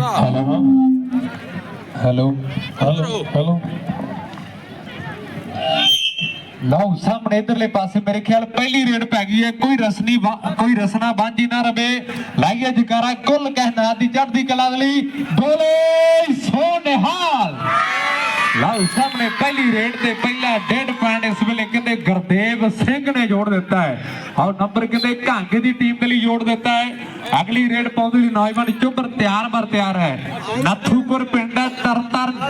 ਦੂਸਰਾ hello. Hello. Hello. Hello ਲਓ ਸਾਹਮਣੇ ਇਧਰਲੇ ਪਾਸੇ ਮੇਰੇ ਖਿਆਲ ਪਹਿਲੀ ਰੇਡ ਪੈ ਗਈ ਹੈ। ਕੋਈ ਰਸਨੀ ਕੋਈ ਰਸਨਾ ਬਾਂਝੀ ਨਾ ਰਵੇ। ਲਾਈਏ ਜਕਾਰਾ ਕੁੱਲ ਕਹਿਣਾ ਦੀ ਚੜ੍ਹਦੀ ਕਲਾ ਲਈ। ਬੋਲੇ ਸੋ ਨਿਹਾਲ ਲਓ ਸਾਹਮਣੇ ਪਹਿਲੀ ਰੇਡ ਤੇ ਪਹਿਲਾ ਡੇਢ ਪੁਆਇੰਟ ਇਸ ਵੇਲੇ ਕਹਿੰਦੇ ਗੁਰਦੇਵ ਸਿੰਘ ਨੇ ਜੋੜ ਦਿੱਤਾ ਹੈ। ਆਹ ਨੰਬਰ ਕਹਿੰਦੇ ਘਾਂਗੇ ਦੀ ਟੀਮ ਦੇ ਲਈ ਜੋੜ ਦਿੱਤਾ ਹੈ। ਅਗਲੀ ਰੇਡ ਪਾਉਂਦੇ ਲਈ ਨੌਜਵਾਨ ਚੁੱਬਰ ਤਿਆਰ ਬਰ ਤਿਆਰ ਹੈ। ਨੱਥੂਪੁਰ ਪਿੰਡ ਹੈ,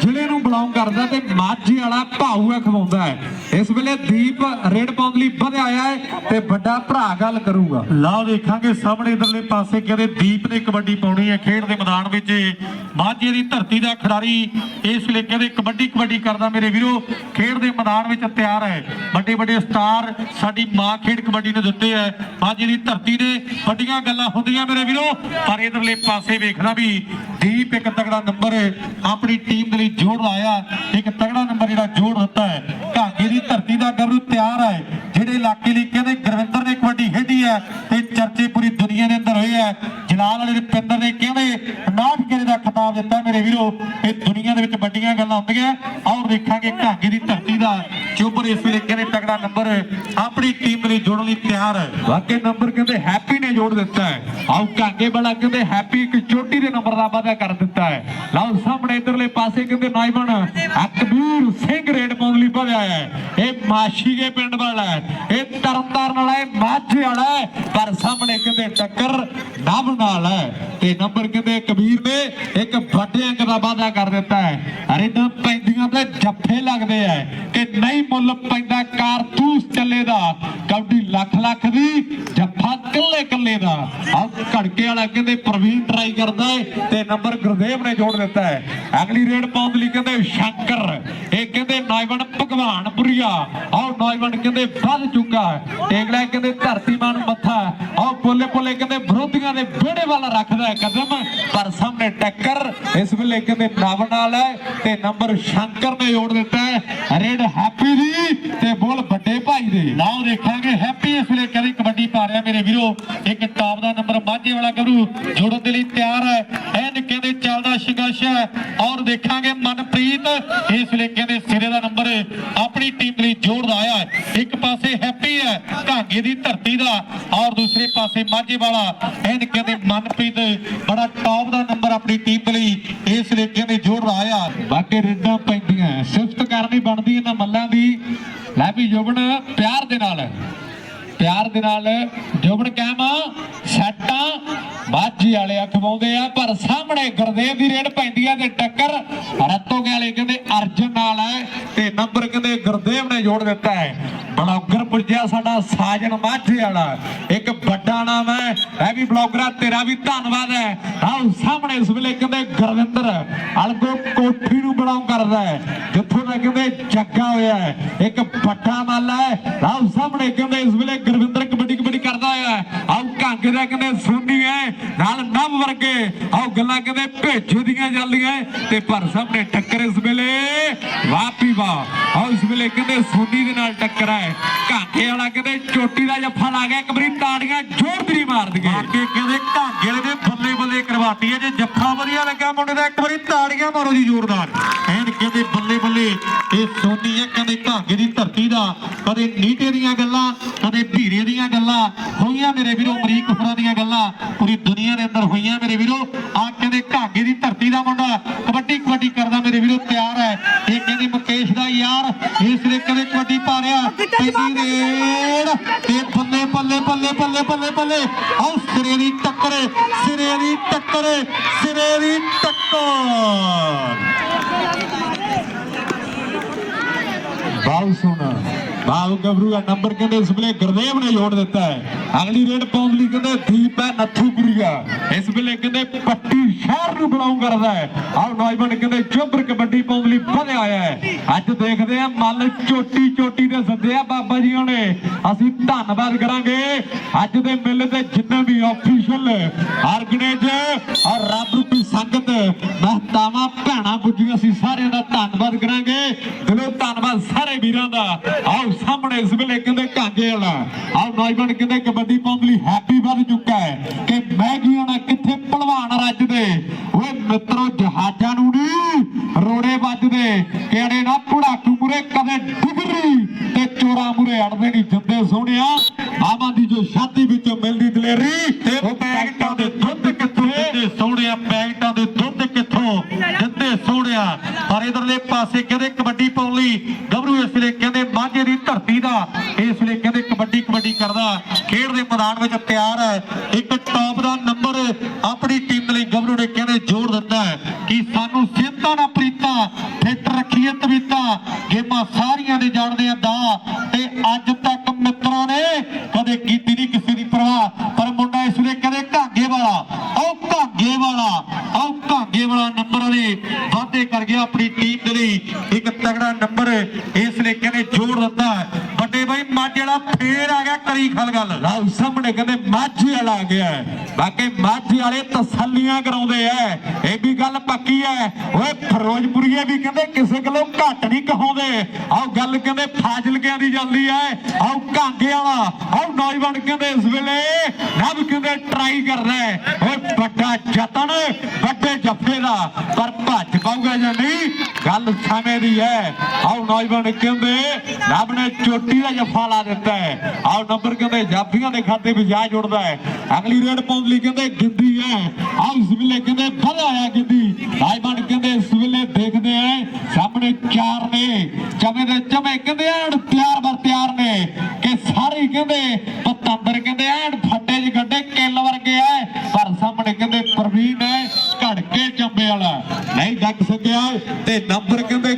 ਜ਼ਿਲ੍ਹੇ ਨੂੰ ਬਿਲੋਂਗ ਕਰਦਾ ਤੇ ਮਾਝੀ ਵਾਲਾ ਭਾਊ ਹੈ ਖਵਾਉਂਦਾ ਹੈ। ਇਸ ਵੇਲੇ ਦੀਪ ਰੇਡ ਪਾਉਣ ਲਈ ਵਧਿਆ ਆਇਆ ਹੈ ਤੇ ਵੱਡਾ ਭਰਾ ਗੱਲ ਕਰੂਗਾ। ਲਾਓ ਦੇਖਾਂਗੇ ਸਾਹਮਣੇ ਇਧਰਲੇ ਪਾਸੇ ਕਹਿੰਦੇ ਦੀਪ ਨੇ ਕਬੱਡੀ ਪਾਉਣੀ ਹੈ ਖੇਡ ਦੇ ਮੈਦਾਨ ਵਿੱਚ। ਮਾਝੇ ਦੀ ਧਰਤੀ ਦਾ ਖਿਡਾਰੀ ਇਸ ਵੇਲੇ ਕਹਿੰਦੇ ਕਬੱਡੀ ਕਬੱਡੀ ਕਰਦਾ ਮੇਰੇ ਵੀਰੋ, ਖੇਡ ਦੇ ਮੈਦਾਨ ਵਿੱਚ ਤਿਆਰ ਹੈ। ਵੱਡੇ ਵੱਡੇ ਸਟਾਰ ਸਾਡੀ ਮਾਂ ਖੇਡ ਕਬੱਡੀ ਨੂੰ ਦਿੱਤੇ ਹੈ। ਮਾਝੇ ਦੀ ਧਰਤੀ ਦੇ ਵੱਡੀਆਂ ਗੱਲਾਂ ਹੁੰਦੀਆਂ ਮੇਰੇ ਵੀਰੋ, ਪਰ ਇਧਰਲੇ ਪਾਸੇ ਵੇਖਣਾ ਵੀ ਦੀਪ ਇੱਕ ਤਗੜਾ ਨੰਬਰ ਆਪਣੀ ਟੀਮ ਦੇ ਲਈ ਜੋੜ ਲਾਇਆ ਇੱਕ ਤਗੜਾ ਨੰਬਰ ਜਿਹੜਾ ਜੋੜ ਦਿੱਤਾ ਹੈ। ਢਾਂਗੇ ਦੀ ਧਰਤੀ ਦਾ ਗੱਭਰੂ ਤਿਆਰ ਹੈ, ਜਿਹੜੇ ਇਲਾਕੇ ਲਈ ਕਹਿੰਦੇ ਗੁਰਵਿੰਦਰ ਨੇ ਕਬੱਡੀ ਖੇਡੀ ਹੈ ਤੇ ਚਰਚੇ ਪੂਰੀ ਦੁਨੀਆ ਦੇ ਅੰਦਰ ਹੋਏ ਹੈ। ਜਲਾਲ ਵਾਲੇ ਦੇ ਨੇ ਕਹਿੰਦੇ 59 ਕਿਲੇ ਦਾ ਖਿਤਾਬ ਦਿੱਤਾ ਮੇਰੇ ਵੀਰੋ, ਇਹ ਦੁਨੀਆ ਦੇ ਵਿੱਚ ਵੱਡੀਆਂ ਗੱਲਾਂ ਹੁੰਦੀਆਂ। ਔਰ ਦੇਖਾਂਗੇ ਢਾਂਗੇ ਦੀ ਧਰਤੀ ਦਾ ਚੋਬਰ ਇਸ ਵੇਲੇ ਕਹਿੰਦੇ ਤਗੜਾ ਨੰਬਰ ਆਪਣੀ ਟੀਮ ਲਈ ਜੋੜਨ ਲਈ ਤਿਆਰ। ਹੈ ਵਾਕੇ ਨੰਬਰ ਕਹਿੰਦੇ ਹੈਪੀ ਨੇ ਜੋੜ ਦਿੱਤਾ ਹੈ। ਆਓ ਕਾਂਗੇ ਵਾਲਾ ਕਹਿੰਦੇ ਹੈਪੀ ਇੱਕ ਚੋਟੀ ਦੇ ਨੰਬਰ ਦਾ ਵਾਅਦਾ ਕਰ ਦਿੱਤਾ ਹੈ। ਲਓ ਸਾਹਮਣੇ ਇਧਰਲੇ ਪਾਸੇ ਕਹਿੰਦੇ ਨੌਜਵਾਨ ਅਕਬੀਰ ਸਿੰਘ ਰੇਡ ਪਾਉਣ ਲਈ ਵਧਿਆ ਹੈ। ਇਹ ਮਾਸ਼ੀਗੇ ਪਿੰਡ ਵਾਲਾ ਹੈ। ਇਹ ਤਰਨਤਾਰਨ ਵਾਲਾ ਹੈ, ਮਾਝੇ ਵਾਲਾ ਹੈ। ਪਰ ਸਾਹਮਣੇ ਕਹਿੰਦੇ ਟੱਕਰ ਨਵ ਨਾਲ ਹੈ। ਤੇ ਨੰਬਰ ਕਹਿੰਦੇ ਕਬੀਰ ਨੇ ਇੱਕ ਵੱਡੇ ਅੰਕ ਦਾ ਵਾਅਦਾ ਕਰ ਦਿੱਤਾ ਹੈ। ਅਰੇਡਾਂ ਪੈਂਦੀਆਂ ਤੇ ਜੱਫੇ ਲੱਗਦੇ ਆ ਕਿ ਨਹੀਂ ਮੁੱਲ ਪੈਂਦਾ ਕਾਰਤੂਸ ਚੱਲੇ ਦਾ। ਕਬੱਡੀ ਲੱਖ ਲੱਖ ਦੀ, ਜੱਫਾ ਕੱਲੇ ਕੱਲੇ ਦਾ। ਆ ਘੜਕੇ ਵਾਲਾ ਕਹਿੰਦੇ ਪ੍ਰਵੀਨ ਟਰਾਈ ਕਰਦਾ ਹੈ ਤੇ ਨੰਬਰ ਗੁਰਦੇਵ ਨੇ ਜੋੜ ਦਿੱਤਾ ਹੈ। ਅਗਲੀ ਰੇਡ ਪਾਉਣ ਲਈ ਕਹਿੰਦੇ ਸ਼ੰਕਰ, ਇਹ ਕਹਿੰਦੇ ਨੌਜਵਾਨ ਭਗਵਾਨਪੁਰੀਆ ਆਹ ਨੌਜਵਾਨ ਕਹਿੰਦੇ ਵੱਧ ਚੁੱਕਾ ਹੈ। ਟੇਗਲਾ ਕਹਿੰਦੇ ਧਰਤੀ ਮਾਂ ਮੱਥਾ। ਆਹ ਬੋਲੇ ਬੋਲੇ ਕਹਿੰਦੇ ਵਿਰੋਧੀਆਂ ਦੇ ਵਿਹੜੇ ਵਾਲਾ ਰੱਖਦਾ ਹੈ ਕਦਮ, ਪਰ ਸਾਹਮਣੇ ਟੱਕਰ। ਇਸ ਵੇਲੇ ਕਹਿੰਦੇ ਨਵ ਨਾਲ ਹੈ ਤੇ ਨੰਬਰ ਸ਼ੰਕਰ ਨੇ ਜੋੜ ਦਿੱਤਾ ਹੈ। ਰੇਡ ਹੈਪੀ ਦੀ ਤੇ ਬੋਲ ਵੱਡੇ ਭਾਈ ਦੇ। ਲਾਓ ਦੇਖਾਂਗੇ ਹੈਪੀ ਇਸ ਵੇਲੇ ਕਹਿੰਦੇ ਕਬੱਡੀ ਪਾ ਰਿਹਾ ਮੇਰੇ ਵੀਰੋ। ਇੱਕ ਟਾਪ ਦਾ ਨੰਬਰ ਮਾਝੇ ਵਾਲਾ ਗੱਭਰੂ ਜੋੜਨ ਦੇ ਲਈ ਤਿਆਰ ਹੈ। ਐਨ ਕਹਿੰਦੇ ਚੱਲਦਾ ਸੰਘਰਸ਼ ਹੈ। ਔਰ ਦੇਖਾਂਗੇ ਮਨਪ੍ਰੀਤ, ਇਸ ਵੇਲੇ ਕਹਿੰਦੇ ਸਿਰੇ ਦਾ ਨੰਬਰ ਆਪਣੀ ਟੀਮ ਲਈ ਜੋੜਦਾ ਆਇਆ ਹੈ। ਇੱਕ ਪਾਸੇ ਹੈਪੀ ਹੈ ਧਾਗੇ ਦੀ ਧਰਤੀ ਦਾ। ਔਰ ਦੂਸਰੇ ਪਾਸੇ ਮਾਝੇ ਵਾਲਾ। ਐਨ ਕਹਿੰਦੇ ਮਨਪ੍ਰੀਤ ਬੜਾ ਟਾਪ ਦਾ ਨੰਬਰ ਆਪਣੀ ਟੀਮ ਲਈ ਇਸ ਵੇਲੇ ਕਹਿੰਦੇ ਜੋੜਦਾ ਆਇਆ। ਬਾਕੀ ਰਿੱਡਾਂ ਪੈਂਦੀਆਂ ਸਿਫਤ ਕਰਨੀ ਬਣਦੀ ਇਹਨਾਂ ਮੱਲਾਂ ਦੀ। ਲੈ ਵੀ ਜੁਬਨ ਪਿਆਰ ਦੇ ਨਾਲ। ਪਿਆਰ ਦੇ ਨਾਲ ਜੁਬਨ ਕਹਿਮਾ ਸੱਟਾਂ ਬਾਜੀ ਵਾਲੇ ਅਖਵਾਉਂਦੇ ਆ, ਪਰ ਸਾਹਮਣੇ ਗੁਰਦੇਵ ਦੀ ਰੇਡ ਪੈਂਦੀ ਆ ਤੇ ਟੱਕਰ ਰਤੋ ਵਾਲੇ ਕਹਿੰਦੇ ਅਰਜਨ ਨਾਲ ਹੈ ਤੇ ਨੰਬਰ ਕਹਿੰਦੇ ਗੁਰਦੇਵ ਨੇ ਜੋੜ ਦਿੱਤਾ ਹੈ। ਬਲੌਗਰ ਪੁੱਜਿਆ ਸਾਡਾ ਸਾਜਨ ਮਾਝੇ ਵਾਲਾ। ਇੱਕ ਵੱਡਾ ਨਾਮ ਹੈ, ਇਹ ਵੀ ਬਲੌਗਰਾ ਤੇਰਾ ਵੀ ਧੰਨਵਾਦ ਹੈ। ਆਓ ਸਾਹਮਣੇ ਇਸ ਵੇਲੇ ਕਹਿੰਦੇ ਗੁਰਵਿੰਦਰ ਅਲਗੋ ਕੋਠੀ ਨੂੰ ਬਿਲੋਂਗ ਕਰਦਾ ਹੈ। ਜਿੱਥੋਂ ਦਾ ਕਹਿੰਦੇ ਜੱਗਾ ਹੋਇਆ ਹੈ, ਇੱਕ ਵੱਡਾ ਮੱਲ ਹੈ। ਆਓ ਸਾਹਮਣੇ ਕਹਿੰਦੇ ਇਸ ਵੇਲੇ ਗੁਰਵਿੰਦਰ ਕਬੱਡੀ ਕਬੱਡੀ ਕਰਦਾ ਹੋਇਆ ਹੈ। ਆਓ ਦਾ ਕਹਿੰਦੇ ਸੋਨੀ ਹੈ, ਨਾਲ ਨਵ ਵਰਗੇ। ਆਓ ਗੱਲਾਂ ਕਹਿੰਦੇ ਭੇਜੇ ਦੀਆਂ ਚੱਲੀਆਂ ਤੇ ਪਰ ਸਾਹਮਣੇ ਟੱਕਰ ਇਸ ਵੇਲੇ ਵਾਹ ਪੀ ਵਾਹ ਇਸ ਵੇਲੇ ਕਹਿੰਦੇ ਸੋਨੀ ਦੇ ਨਾਲ ਟੱਕਰ ਹੈ। ਘਾਂਗੇ ਵਾਲਾ ਕਹਿੰਦੇ ਚੋਟੀ ਦਾ ਜੱਫਾ ਲਾ ਗਿਆ, ਇੱਕ ਵਾਰੀ ਤਾੜੀਆਂ ਜੋਰ ਦੀ ਦਈਏ ਅੱਗੇ ਕਹਿੰਦੇ ਢਾਂਗੇ ਵਾਲੇ ਦੇ ਬੱਲੇ ਬੱਲੇ ਕਰਵਾਤੀ ਹੈ। ਜੇ ਜੱਫਾ ਵਧੀਆ ਲੱਗਾ ਮੁੰਡੇ ਦਾ, ਇੱਕ ਵਾਰੀ ਤਾੜੀਆਂ ਮਾਰੋ ਜੀ ਜ਼ੋਰਦਾਰ ਐਨ ਕਹਿੰਦੇ ਬੱਲੇ ਇਹ ਸੋਨੀ ਹੈ ਕਹਿੰਦੇ ਢਾਂਗੇ ਦੀ ਧਰਤੀ ਦਾ, ਕਦੇ ਨੀਟੇ ਦੀਆਂ ਗੱਲਾਂ, ਕਦੇ ਭੀਰੇ ਦੀਆਂ ਗੱਲਾਂ, ਹੋਈਆਂ ਮੇਰੇ ਵੀਰੋ ਅਮਰੀਕ ਹੁਰਾਂ ਦੀਆਂ ਗੱਲਾਂ, ਪੂਰੀ ਦੁਨੀਆ ਦੇ ਅੰਦਰ ਹੋਈਆਂ ਮੇਰੇ ਵੀਰੋ। ਆ ਕਹਿੰਦੇ ਢਾਂਗੇ ਦੀ ਧਰਤੀ ਦਾ ਮੁੰਡਾ, ਕਬੱਡੀ ਕਬੱਡੀ ਕਰਦਾ ਮੇਰੇ ਵੀਰੋ, ਤਿਆਰ ਹੈ। ਇਹ ਕਹਿੰਦੇ ਮੁਕੇਸ਼ ਦਾ ਯਾਰ, ਇਸ ਨੇ ਕਦੇ ਕਬੱਡੀ ਪਾ ਰਿਹਾ ਪੈਂਦੀ ਰੇਡ ਤੇ ਬੱਲੇ ਬੱਲੇ ਬੱਲੇ ਬੱਲੇ ਬੱਲੇ ਬੱਲੇ। ਆਹ ਸਿਰੇ ਦੀ ਟੱਕਰ, ਸਿਰੇ ਦੀ ਟੱਕਰ, ਸਿਰੇ ਦੀ ਟੱਕਰ। ਬਾਉ ਸੋਨਾ ਬਾਉ ਗੱਭਰੂ ਦਾ ਨੰਬਰ ਕਹਿੰਦੇ ਇਸ ਵੇਲੇ ਗੁਰਦੇਵ ਨੇ ਜੋੜ ਦਿੱਤਾ ਹੈ। ਅਗਲੀ ਰੇਡ ਪਾਉਣ ਲਈ ਕਹਿੰਦੇ ਦੀਪ ਹੈ ਨੱਥੂਪੁਰੀਆ ਇਸ ਵੇਲੇ ਕਹਿੰਦੇ ਪੱਟੀ ਸ਼ਹਿਰ ਨੂੰ ਬਿਲੋਂਗ ਕਰਦਾ ਹੈ। ਆਹ ਨੌਜਵਾਨ ਕਹਿੰਦੇ ਚੁੱਬਰ ਕਬੱਡੀ ਪਾਉਣ ਲਈ ਵਧਿਆ ਆਇਆ ਹੈ। ਅੱਜ ਦੇਖਦੇ ਆ ਮੱਲ ਚੋਟੀ ਚੋਟੀ ਦੇ ਸੱਦੇ ਬਾਬਾ ਜੀਆਂ ਨੇ ਅਸੀਂ ਧੰਨਵਾਦ ਕਰਾਂਗੇ। ਅੱਜ ਦੇ ਮੇਲੇ ਤੇ ਜਿੰਨੇ ਵੀ ਆਫੀਸ਼ੀਅਲ ਆਰਗੇਨਾਈਜ਼ ਔਰ ਰੱਬ ਰੂਪੀ ਸੰਗਤ, ਮਹਤਾਵਾਂ, ਭੈਣਾਂ ਪੁੱਜੀਆਂ ਅਸੀਂ ਸਾਰਿਆਂ ਦਾ ਧੰਨਵਾਦ ਕਰਾਂਗੇ। ਦਿਲੋਂ ਧੰਨਵਾਦ ਸਾਰੇ ਵੀਰਾਂ ਦਾ। ਆਓ ਸਾਹਮਣੇ ਇਸ ਵੇਲੇ ਕਹਿੰਦੇ ਕਾਂਗੇ ਵਾਲਾ ਆਹ ਨੌਜਵਾਨ ਕਹਿੰਦੇ ਕਬੱਡੀ ਲਈ ਹੈਪੀ ਵੱਧ ਚੁੱਕਾ ਹੈ ਕਿ ਮੈਗੀਆਂ ਨਾਲ ਕਿੱਥੇ ਭਲਵਾਨ ਰੱਜਦੇ ਓਏ ਮਿੱਤਰੋ, ਜਹਾਜ਼ਾਂ ਨੂੰ ਨਹੀਂ ਰੋੜੇ ਵੱਜਦੇ। ਕਿਹੜੇ ਨਾ ਪੜਾਕੂ ਮੁਰੇ ਕਦੇ ਡਿਗਰੀ ਤੇ ਚੋਰਾ ਮੁਰੇ ਅੜਦੇ ਨਹੀਂ ਜਿੰਦੇ ਸੋਹਣਿਆ। ਆਵਾਂ ਦੀ ਜੋ ਛਾਤੀ ਵਿੱਚੋਂ ਮਿਲਦੀ ਦਲੇਰੀ ਤੇ ਪੈਕਟਾਂ ਦੇ ਦੁੱਧ ਕਿੱਥੋਂ ਦਿੰਦੇ ਸੋਹਣਿਆ ਪੈਕਟਾਂ ਦੇ ਦੁੱਧ ਕਿੱਥੋਂ ਦਿੰਦੇ ਸੋਹਣਿਆ ਪਰ ਇਧਰਲੇ ਪਾਸੇ ਕਹਿੰਦੇ ਕਬੱਡੀ ਪਾਉਣ ਲਈ ਗੱਭਰੂ ਇਸ ਵੇਲੇ ਕਹਿੰਦੇ ਮਾਝੇ ਦੀ ਧਰਤੀ ਦਾ ਇਸ ਵੇਲੇ ਕਹਿੰਦੇ ਕਬੱਡੀ ਕਬੱਡੀ ਕਰਦਾ। ਖੇਡ ਦੇ ਮੈਦਾਨ ਵਿੱਚ ਤਿਆਰ ਹੈ। ਇੱਕ ਟੌਪ ਦਾ ਨੰਬਰ ਆਪਣੀ ਟੀਮ ਲਈ ਗੱਭਰੂ ਨੇ ਕਹਿੰਦੇ ਜੋੜ ਦਿੱਤਾ ਕਿ ਸਾਨੂੰ ਸਿੰਤਾਂ ਨਾ ਪ੍ਰੀਤਾਂ ਫਿੱਟ ਰੱਖੀਏ ਤਵੀਤਾਂ। ਗੇਮਾਂ ਸਾਰੀਆਂ ਦੇ ਜਾਣਦੇ ਆ ਦਾ ਤੇ ਅੱਜ ਤੱਕ ਮਿੱਤਰਾਂ ਨੇ ਕਦੇ ਕੀਤੀ ਨਹੀਂ ਕਿਸੇ ਦੀ ਪਰਵਾਹ। ਪਰ ਮੁੰਡਾ ਇਸ ਵੇਲੇ ਕਹਿੰਦੇ ਘਾਗੇ ਵਾਲਾ। ਉਹ ਘਾਗੇ ਵਾਲਾ। ਉਹ ਘਾਗੇ ਵਾਲਾ ਨੰਬਰ ਵਾਲੇ ਵਾਅਦੇ ਕਰ ਗਿਆ ਆਪਣੀ ਟੀਮ ਦੇ ਲਈ। ਇੱਕ ਤਗੜਾ ਨੰਬਰ ਇਸ ਲਈ ਕਹਿੰਦੇ ਜੋੜ ਦਿੱਤਾ ਹੈ। ਫੇਰ ਆ ਗਿਆ ਕਰੀ ਖਲ ਗੱਲ। ਲਓ ਸਾਹਮਣੇ ਕਹਿੰਦੇ, ਮਾਝੀ ਵਾਲਾ ਆ ਗਿਆ। ਬਾਕੀ ਮਾਝੀ ਵਾਲੇ ਤਸੱਲੀਆਂ ਕਰਾਉਂਦੇ ਐ ਇਹ ਵੀ ਗੱਲ ਪੱਕੀ ਐ ਓਏ ਫਿਰੋਜ਼ਪੁਰੀਏ ਵੀ ਕਹਿੰਦੇ ਕਿਸੇ ਕੋਲੋਂ ਘੱਟ ਨਹੀਂ ਕਹਾਉਂਦੇ। ਆਓ ਗੱਲ ਕਹਿੰਦੇ ਫਾਜ਼ਿਲਕਿਆਂ ਦੀ ਚੱਲਦੀ ਐ ਆਓ ਕਾਂਗੇ ਵਾਲਾ ਆਓ ਨੌਜਵਾਨ ਕਹਿੰਦੇ ਇਸ ਵੇਲੇ ਨਵ ਕਹਿੰਦੇ ਟਰਾਈ ਕਰ ਰਿਹਾ ਓਏ ਵੱਡਾ ਯਤਨ, ਵੱਡੇ ਜੱਫੇ ਦਾ। ਪਰ ਭੱਜ ਪਾਊਗਾ ਜਾਂ ਨਹੀਂ, ਗੱਲ ਸਮੇਂ ਦੀ ਹੈ। ਆਓ ਨੌਜਵਾਨ ਕਹਿੰਦੇ, ਰੱਬ ਨੇ ਚੋਟੀ ਦਾ ਜੱਫਾ ਲਾ ਦਿੱਤਾ ਹੈ। ਆਓ ਨੰਬਰ ਕਹਿੰਦੇ ਜਾਫੀਆਂ ਦੇ ਖਾਤੇ ਵਿੱਚ ਜਾ ਜੁੜਦਾ ਹੈ। ਅਗਲੀ ਰੇਡ ਪਾਉਣ ਕਹਿੰਦੇ ਗਿੰਦੀ ਹੈ। ਆਓ ਇਸ ਵੇਲੇ ਕਹਿੰਦੇ ਵਧਾ ਆਇਆ ਗਿੰਦੀ ਨੌਜਵਾਨ ਕਹਿੰਦੇ ਇਸ ਵੇਲੇ ਦੇਖਦੇ ਆ, ਸਾਹਮਣੇ ਚਾਰ ਨੇ ਚਮੇ ਦੇ ਚਮੇ ਕਹਿੰਦੇ ਐਨ ਤਿਆਰ ਬਰ ਤਿਆਰ ਨੇ। ਕਿ ਸਾਰੇ ਕਹਿੰਦੇ, ਪਤੰਦਰ ਕਹਿੰਦੇ ਐਨ ਫੱਟੇ ਚ ਗੱਡੇ, ਕਿੱਲ ਵਰਗੇ ਐ ਪਰ ਸਾਹਮਣੇ ਕਹਿੰਦੇ ਪ੍ਰਵੀਨ ਹੈ ਘੜ ਕੇ ਚੰਬੇ ਵਾਲਾ। ਨਹੀਂ ਡੱਕ ਸਕਿਆ ਤੇ ਨੰਬਰ ਕਹਿੰਦੇ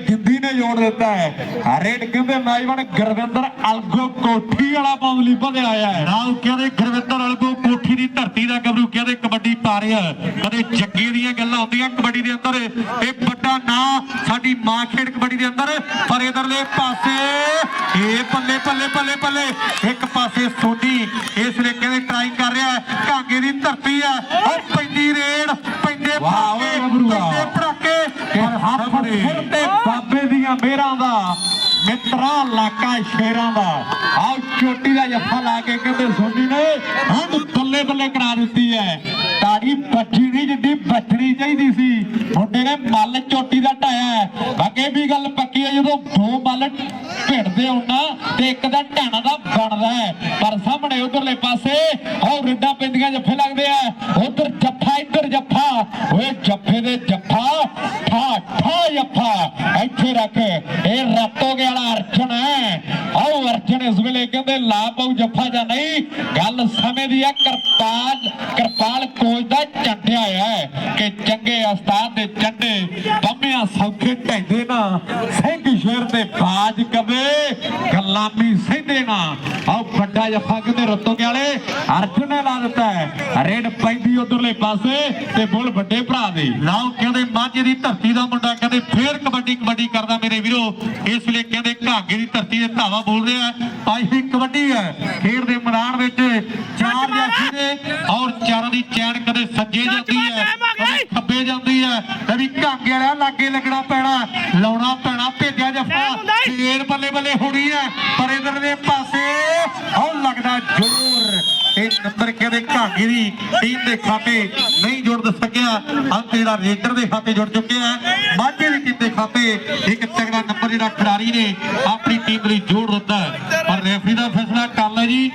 ਨੇ ਜੋੜ ਦਿੱਤਾ ਹੈ। ਰੇਡ ਕਹਿੰਦੇ ਨੌਜਵਾਨ ਗੁਰਵਿੰਦਰ ਅਲਗੋ ਕੋਠੀ ਵਾਲਾ ਲਈ ਵਧਿਆ ਆਇਆ ਹੈ। ਰਾਉ ਕਹਿੰਦੇ ਗੁਰਵਿੰਦਰ ਅਲਗੋ ਕੋਠੀ ਦੀ ਧਰਤੀ ਦਾ ਗੱਭਰੂ ਕਹਿੰਦੇ ਕਬੱਡੀ ਪਾ ਰਿਹਾ ਕਦੇ ਜੱਗੇ ਦੀਆਂ ਗੱਲਾਂ ਹੁੰਦੀਆਂ ਕਬੱਡੀ ਦੇ ਅੰਦਰ। ਇਹ ਵੱਡਾ ਨਾਂ ਸਾਡੀ ਮਾਂ ਖੇਡ ਕਬੱਡੀ ਦੇ ਅੰਦਰ। ਪਰ ਇਧਰਲੇ ਪਾਸੇ ਇਹ ਪੱਲੇ ਪੱਲੇ ਪੱਲੇ ਪੱਲੇ। ਇੱਕ ਪਾਸੇ ਸੋਨੀ ਇਸ ਵੇਲੇ ਕਹਿੰਦੇ ਟਰਾਈ ਕਰ ਰਿਹਾ ਹੈ। ਕਾਂਗੇ ਦੀ ਧਰਤੀ ਆ ਉਹ ਪੈਂਦੀ ਰੇਡ ਪੈਂਦੇ ਗੱਭਰੂਆ। ਪੈਂਦੇ ਪੜਾਕੇ ਕਿ ਹੱਥ ਸਿਰ ਤੇ ਬਾਬੇ ਦੀਆਂ ਮਿਹਰਾਂ ਦਾ, ਮਿੱਤਰਾ ਇਲਾਕਾ ਸ਼ੇਰਾਂ ਦਾ। ਆਓ ਚੋਟੀ ਦਾ ਜੱਫਾ ਲਾ ਕੇ ਕਹਿੰਦੇ, ਸੋਨੀ ਨੇ ਹੰਦ ਬੱਲੇ ਬੱਲੇ ਕਰਾ ਦਿੱਤੀ ਹੈ। ਤਾੜੀ ਬੱਚੀ ਨਹੀਂ ਜਿੱਡੀ ਬੱਚਣੀ ਚਾਹੀਦੀ ਸੀ। ਮੁੰਡੇ ਨੇ ਮੱਲ ਚੋਟੀ ਦਾ ਢਾਇਆ ਹੈ। ਵੀ ਗੱਲ ਪੱਕੀ ਹੈ, ਜਦੋਂ ਦੋ ਮੱਲ ਭਿੜਦੇ ਹੋਣਾ ਤੇ ਇੱਕ ਦਾ ਢਾਣਾ ਦਾ ਬਣਦਾ ਹੈ। ਪਰ ਸਾਹਮਣੇ ਉਧਰਲੇ ਪਾਸੇ, ਆਹ ਰਿੱਡਾਂ ਪੈਂਦੀਆਂ ਜੱਫੇ ਲੱਗਦੇ ਆ। ਉਧਰ ਜੱਫਾ, ਇੱਧਰ ਜੱਫਾ। ਓਏ ਜੱਫੇ ਦੇ ਜੱਫਾ ਠਾ ਜੱਫਾ ਇੱਥੇ ਰੱਖ, ਇਹ ਰੱਤੋਗੇ ਵਾਲਾ ਅਰਜਨ ਹੈ। ਆਓ ਅਰਜਨ ਇਸ ਵੇਲੇ ਕਹਿੰਦੇ, ਲਾ ਪਾਉ ਜੱਫਾ ਜਾਂ ਨਹੀਂ? ਗੱਲ ਸਮੇਂ ਦੀ ਆ, ਕਿਰਪਾਲ ਕਿਰਪਾਲ ਕੋਚ ਦਾ ਚੰਡਿਆ ਹੈ ਕਿ ਚੰਗੇ ਉਸਤਾਦ ਦੇ ਚੰਡੇ ਬੰਮਿਆਂ ਸੌਖੇ ਢੈਂਦੇ ਨਾ। ਸਿੰਘ ਸ਼ੇਰ ਤੇ ਬਾਜ ਕਵੇ, ਗੁਲਾਮੀ ਸਹਿੰਦੇ ਨਾ। ਆਓ ਵੱਡਾ ਜੱਫਾ ਕਹਿੰਦੇ ਰੱਤੋਗੇ ਵਾਲੇ ਅਰਜਨ ਨੇ ਲਾ ਦਿੱਤਾ ਹੈ। ਰੇਡ ਪੈਂਦੀ ਉਧਰਲੇ ਪਾਸੇ ਤੇ ਬੁੱਲ ਵੱਡੇ ਭਰਾ ਦੇ। ਲਾਓ ਕਹਿੰਦੇ ਮਾਝੇ ਦੀ ਧਰਤੀ ਦਾ ਮੁੰਡਾ ਕਹਿੰਦੇ ਫੇਰ ਕਬੱਡੀ ਕਬੱਡੀ ਕਰਦਾ ਮੇਰੇ ਵੀਰੋ। ਇਸ ਵੇਲੇ ਕਹਿੰਦੇ ਘਾਗੇ ਦੀ ਧਰਤੀ ਦੇ ਧਾਵਾ ਬੋਲਦੇ ਆ। ਅੱਜ ਦੀ ਕਬੱਡੀ ਹੈ। ਖੇਡ ਦੇ ਮੈਦਾਨ ਵਿੱਚ ਚਾਰ ਜਾਫੀ ਨੇ ਔਰ ਚਾਰਾਂ ਦੀ ਚੈਨ ਕਦੇ ਸੱਜੇ ਜਾਂਦੀ ਹੈ। ਕਦੇ ਖੱਬੇ ਜਾਂਦੀ ਹੈ ਕਦੀ ਘਾਗੇ ਵਾਲਿਆ ਲਾਗੇ ਲੱਗਣਾ ਪੈਣਾ ਲਾਉਣਾ ਪੈਣਾ ਭੇਜਿਆ ਜਫਾ। ਫੇਰ ਬੱਲੇ ਬੱਲੇ ਹੋਣੀ ਹੈ ਪਰ ਇਧਰ ਦੇ ਪਾਸੇ ਉਹ ਲੱਗਦਾ ਜ਼ੋਰ ਇਹ ਨੰਬਰ ਕਹਿੰਦੇ ਘਾਗੇ ਦੀ ਟੀਮ ਦੇ ਖਾਤੇ ਨਹੀਂ ਜੁੜ ਸਕਿਆ। ਅੰਕ ਜਿਹੜਾ ਰੇਡਰ ਦੇ ਖਾਤੇ ਜੁੜ ਚੁੱਕਿਆ ਹੈ। ਮਾਝੇ ਦੀ ਟੀਮ ਦੇ ਖਾਤੇ ਇੱਕ ਤਗੜਾ ਨੰਬਰ ਜਿਹੜਾ ਖਿਡਾਰੀ ਨੇ ਆਪਣੀ ਟੀਮ ਲਈ ਜੋੜ ਦਿੱਤਾ ਹੈ। ਪਰ ਰੈਫਰੀ ਦਾ ਫੈਸਲਾ ਕਰ ਲਿਆ ਜੀ।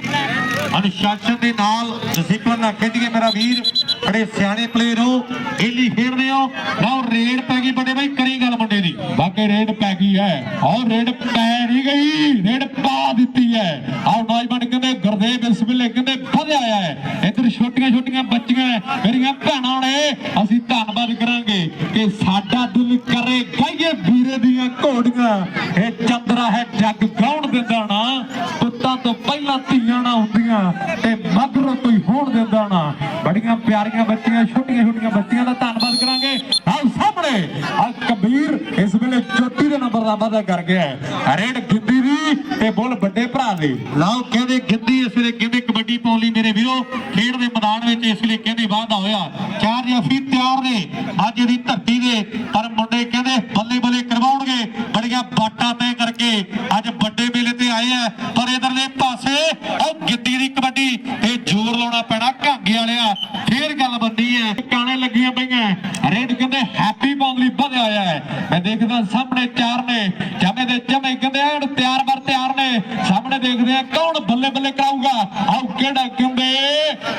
ਅਨੁਸ਼ਾਸਨ ਦੇ ਨਾਲ ਡਿਸਪਲਿਨ ਨਾਲ ਖੇਡੀਏ ਮੇਰਾ ਵੀਰ ਬੜੇ ਸਿਆਣੇ ਪਲੇਅਰ ਹੋ ਏਲੀ ਖੇਡਦੇ ਹੋ ਲਓ, ਰੇਡ ਪੈ ਗਈ ਵੱਡੇ ਬਾਈ, ਕਰੀ ਗੱਲ ਮੁੰਡੇ ਦੀ। ਬਾਕੀ ਰੇਡ ਪੈ ਗਈ ਹੈ। ਔਰ ਰੇਡ ਪੈ ਨਹੀਂ ਗਈ। ਰੇਡ ਪਾ ਦਿੱਤੀ ਹੈ। ਆਹ ਨੌਜਵਾਨ ਕਹਿੰਦੇ, ਗੁਰਦੇਵ ਇਸ ਵੇਲੇ ਕਹਿੰਦੇ, ਵਧਿਆ ਆਇਆ ਹੈ। ਇੱਧਰ ਛੋਟੀਆਂ ਛੋਟੀਆਂ ਬੱਚੀਆਂ, ਮੇਰੀਆਂ ਭੈਣਾਂ ਨੇ, ਅਸੀਂ ਧੰਨਵਾਦ ਕਰਾਂਗੇ ਕਿ ਸਾਡਾ ਦਿਲ ਕਰੇ ਗਾਈਏ ਵੀਰੇ ਦੀਆਂ ਘੋੜੀਆਂ। ਇਹ ਚੰਦਰਾ ਹੈ ਜੱਗ ਗਾਉਣ ਦਿੰਦਾ ਨਾ ਪੁੱਤਾਂ ਤੋਂ ਪਹਿਲਾਂ ਧੀਆਂ ਨਾ ਹੁੰਦੀਆਂ ਤੇ ਮਗਰੋਂ ਕੋਈ ਹੋਣ ਦਿੰਦਾ ਨਾ ਬੜੀਆਂ ਪਿਆਰੀਆਂ ਬੱਚੀਆਂ, ਛੋਟੀਆਂ ਛੋਟੀਆਂ ਬੱਚੀਆਂ ਦਾ ਧੰਨਵਾਦ ਕਰਾਂਗੇ। ਆਹ ਸਾਹਮਣੇ, ਆ ਕਬੀਰ ਇਸ ਵੇਲੇ ਚੋਟੀ ਦੇ ਨੰਬਰ ਦਾ ਵਾਅਦਾ ਕਰ ਗਿਆ ਹੈ। ਰੇਡ ਗਿੱਦੀ ਦੀ ਤੇ ਬੁੱਲ ਵੱਡੇ ਭਰਾ ਦੇ। ਲਓ ਕਹਿੰਦੇ ਗਿੱਦੀ ਇਸ ਵੇਲੇ ਕਹਿੰਦੇ ਕਬੱਡੀ ਪਾਉਣ ਲਈ ਮੇਰੇ ਵੀਰੋ, ਖੇਡ ਦੇ ਮੈਦਾਨ ਵਿੱਚ ਇਸ ਵੇਲੇ ਕਹਿੰਦੇ ਵਾਅਦਾ ਹੋਇਆ। ਚਾਰ ਜਾਫੀ ਤਿਆਰ ਨੇ, ਅੱਜ ਦੀ ਧਰਤੀ ਦੇ, ਪਰ ਮੁੰਡੇ ਕਹਿੰਦੇ ਬੱਲੇ ਬੱਲੇ ਕਰਵਾਉਣਗੇ। ਬੜੀਆਂ ਬਾਟਾਂ ਤੈਅ ਕਰਕੇ ਅੱਜ ਮੇਲੇ ਤੇ ਆਏ ਆ, ਪਰ ਇਧਰਲੇ ਪਾਸੇ ਉਹ ਗਿੱਦੀ ਦੀ ਕਬੱਡੀ ਤੇ ਜ਼ੋਰ ਲਾਉਣਾ ਪੈਣਾ ਘਾਂਗੇ ਵਾਲਿਆ। ਫੇਰ ਗੱਲ ਬੰਦੀ ਹੈ ਕਾਣੇ ਲੱਗੀਆਂ ਪਈਆਂ। ਰੇਡ ਕਹਿੰਦੇ ਹੈਪੀ ਬੌਂਗਲੀ ਵਧਿਆ ਹੋਇਆ ਹੈ ਮੈਂ ਦੇਖਦਾ ਸਾਹਮਣੇ ਚਾਰ ਨੇ, ਜਮੇ ਦੇ ਜਮੇ ਕਹਿੰਦੇ ਐਨ, ਤਿਆਰ ਬਰ ਤਿਆਰ ਨੇ। ਸਾਹਮਣੇ ਦੇਖਦੇ ਆ ਕੌਣ ਬੱਲੇ ਬੱਲੇ ਕਰਾਊਗਾ। ਆਓ ਕਿਹੜਾ ਕਹਿੰਦੇ,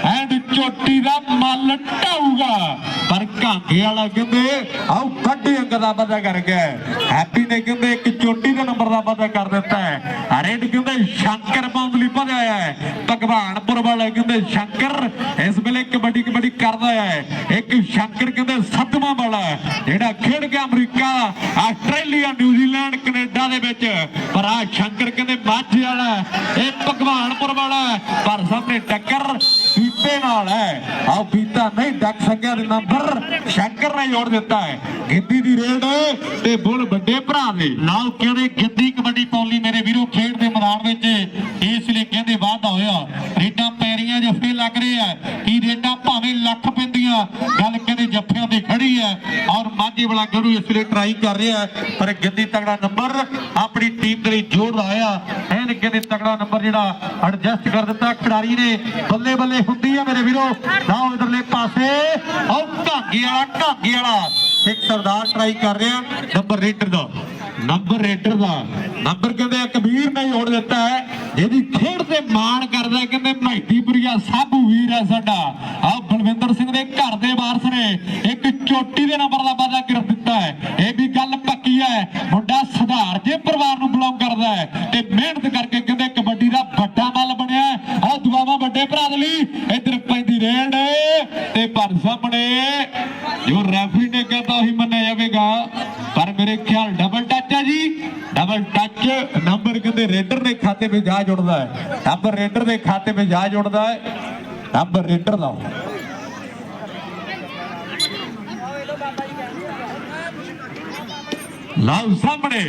ਐਂਡ ਚੋਟੀ ਦਾ ਮੱਲ ਢਾਊਗਾ। ਪਰ ਘਾਂਗੇ ਵਾਲਾ ਕਹਿੰਦੇ ਆਓ ਕੱਢੀ ਅੰਗ ਦਾ ਵਾਅਦਾ ਕਰ ਗਿਆ ਹੈਪੀ ਨੇ ਕਹਿੰਦੇ, ਇੱਕ ਚੋਟੀ ਦੇ ਨੰਬਰ ਦਾ ਵਾਅਦਾ ਕਰ ਦਿੱਤਾ ਹੈ। ਰੇਡ ਕਹਿੰਦੇ, ਸ਼ੰਕਰ ਬੌਂਦਲੀ ਵਧਿਆ ਹੈ। ਭਗਵਾਨਪੁਰ ਵਾਲਾ ਕਹਿੰਦੇ, ਸ਼ੰਕਰ ਇਸ ਵੇਲੇ ਕਬੱਡੀ ਕਬੱਡੀ ਕਰਦਾ ਹੈ। ਇੱਕ ਸ਼ੰਕਰ ਕਹਿੰਦੇ ਸੱਤਵਾਂ ਵਾਲਾ ਜਿਹੜਾ ਖੇਡ ਗਿਆ ਅਮਰੀਕਾ, ਆਸਟ੍ਰੇਲੀਆ ਨਿਊਜ਼ੀਲੈਂਡ ਕੈਨੇਡਾ ਦੇ ਵਿੱਚ। ਪਰ ਆ ਸ਼ੰਕਰ ਕਹਿੰਦੇ ਮਾਝੇ ਵਾਲਾ ਇਹ ਭਗਵਾਨਪੁਰ ਵਾਲਾ ਪਰ ਸਾਹਮਣੇ ਟੱਕਰ ਪੀਤੇ ਨਾਲ ਹੈ। ਆਹ ਪੀਤਾ ਨਹੀਂ ਡੱਕ ਸਕਿਆ ਦੇ ਨੰਬਰ ਸ਼ੰਕਰ ਨੇ ਜੋੜ ਦਿੱਤਾ ਹੈ। ਗਿੱਦੀ ਦੀ ਰੇਡ ਤੇ ਬੁੱਲ ਵੱਡੇ ਭਰਾ ਦੇ। ਲਾਓ ਕਹਿੰਦੇ ਗਿੱਦੀ ਕਬੱਡੀ ਪੌਲੀ ਮੇਰੇ ਵੀਰੋ ਖੇਡ ਦੇ ਮੈਦਾਨ ਵਿੱਚ, ਇਸ ਲਈ ਕਹਿੰਦੇ ਵਾਧਾ ਹੋਇਆ। ਰੇਡਾਂ ਪੈਰੀਆਂ ਜੱਫੇ ਲੱਗ ਰਹੇ ਆ। ਕੀ ਰੇਡਾਂ ਭਾਵੇਂ ਲੱਖ ਪੈਂਦੀਆਂ, ਗੱਲ ਕਹਿੰਦੇ ਜੱਫਿਆਂ ਤੇ ਖੜੀ ਹੈ ਔਰ ਮਾਝੇ ਵਾਲਾ ਗਰੂ ਇਸ ਲਈ ਟਰਾਈ ਕਰ ਰਿਹਾ ਪਰ ਗਿੱਦੀ ਤਗੜਾ ਨੰਬਰ ਆਪਣੀ ਟੀਮ ਦੇ ਲਈ ਜੋੜਦਾ ਹੋਇਆ ਐਨ ਕਹਿੰਦੇ ਤਗੜਾ ਨੰਬਰ ਜਿਹੜਾ ਐਡਜਸਟ ਕਰ ਦਿੱਤਾ। ਖਿਡਾਰੀ ਨੇ ਬੱਲੇ ਬੱਲੇ ਹੁੰਦੀ ਹੈ ਮੇਰੇ ਵੀਰੋ। ਨਾ ਉਧਰਲੇ ਪਾਸੇ। ਆਓ ਘਾਗੀ ਵਾਲਾ ਘਾਗੀ ਵਾਲਾ। ਇੱਕ ਸਰਦਾਰ ਟਰਾਈ ਕਰ ਰਿਹਾ ਨੰਬਰ ਰੇਡਰ ਦਾ। ਨੰਬਰ ਰੇਡਰ ਦਾ। ਨੰਬਰ ਕਹਿੰਦੇ ਕਬੀਰ ਨੇ ਜੋੜ ਦਿੱਤਾ ਹੈ। ਜਿਹਦੀ ਖੇਡ ਤੇ ਮਾਣ ਕਰਦਾ ਹੈ, ਕਹਿੰਦੇ ਮਹਿਦੀਪੁਰੀਆ ਸਾਬੂ ਵੀਰ ਹੈ ਸਾਡਾ। ਆਹ ਬਲਵਿੰਦਰ ਸਿੰਘ ਦੇ ਘਰ ਦੇ ਵਾਰਸ ਨੇ ਇੱਕ ਚੋਟੀ ਦੇ ਨੰਬਰ ਦਾ ਵਾਅਦਾ ਕਰ ਦਿੱਤਾ ਹੈ। ਇਹ ਵੀ ਗੱਲ ਪੱਕੀ ਹੈ? ਮੁੰਡਾ ਸੁਧਾਰ ਜੇ ਪਰਿਵਾਰ ਨੂੰ ਬਿਲੋਂਗ ਕਰਦਾ ਹੈ ਤੇ ਮਿਹਨਤ ਕਰਕੇ ਕਹਿੰਦੇ ਕਬੱਡੀ ਦਾ ਵੱਡਾ ਮੱਲ ਬਣਿਆ ਆਹ ਦੁਆਵਾਂ ਵੱਡੇ ਭਰਾ ਦੇ ਲਈ ਇੱਧਰ ਪੈਂਦੀ ਰੇਡ ਤੇ ਪਰ ਸਾਹਮਣੇ ਜੋ ਰੈਫਰੀ ਨੇ ਕਹਿੰਦਾ ਉਹੀ ਮੰਨਿਆ ਜਾਵੇਗਾ। ਪਰ ਮੇਰੇ ਖਿਆਲ ਡਬਲ ਟੱਚ ਹੈ ਜੀ। ਡਬਲ ਟੱਚ ਨੰਬਰ ਕਹਿੰਦੇ ਰੇਡਰ ਦੇ ਖਾਤੇ ਵਿੱਚ ਜਾ ਜੁੜਦਾ ਹੈ। ਨੰਬਰ ਰੇਡਰ ਦੇ ਖਾਤੇ ਵਿੱਚ ਜਾ ਜੁੜਦਾ ਹੈ। ਨੰਬਰ ਰੇਡਰ ਦਾ ਲਾਓ ਸਾਹਮਣੇ।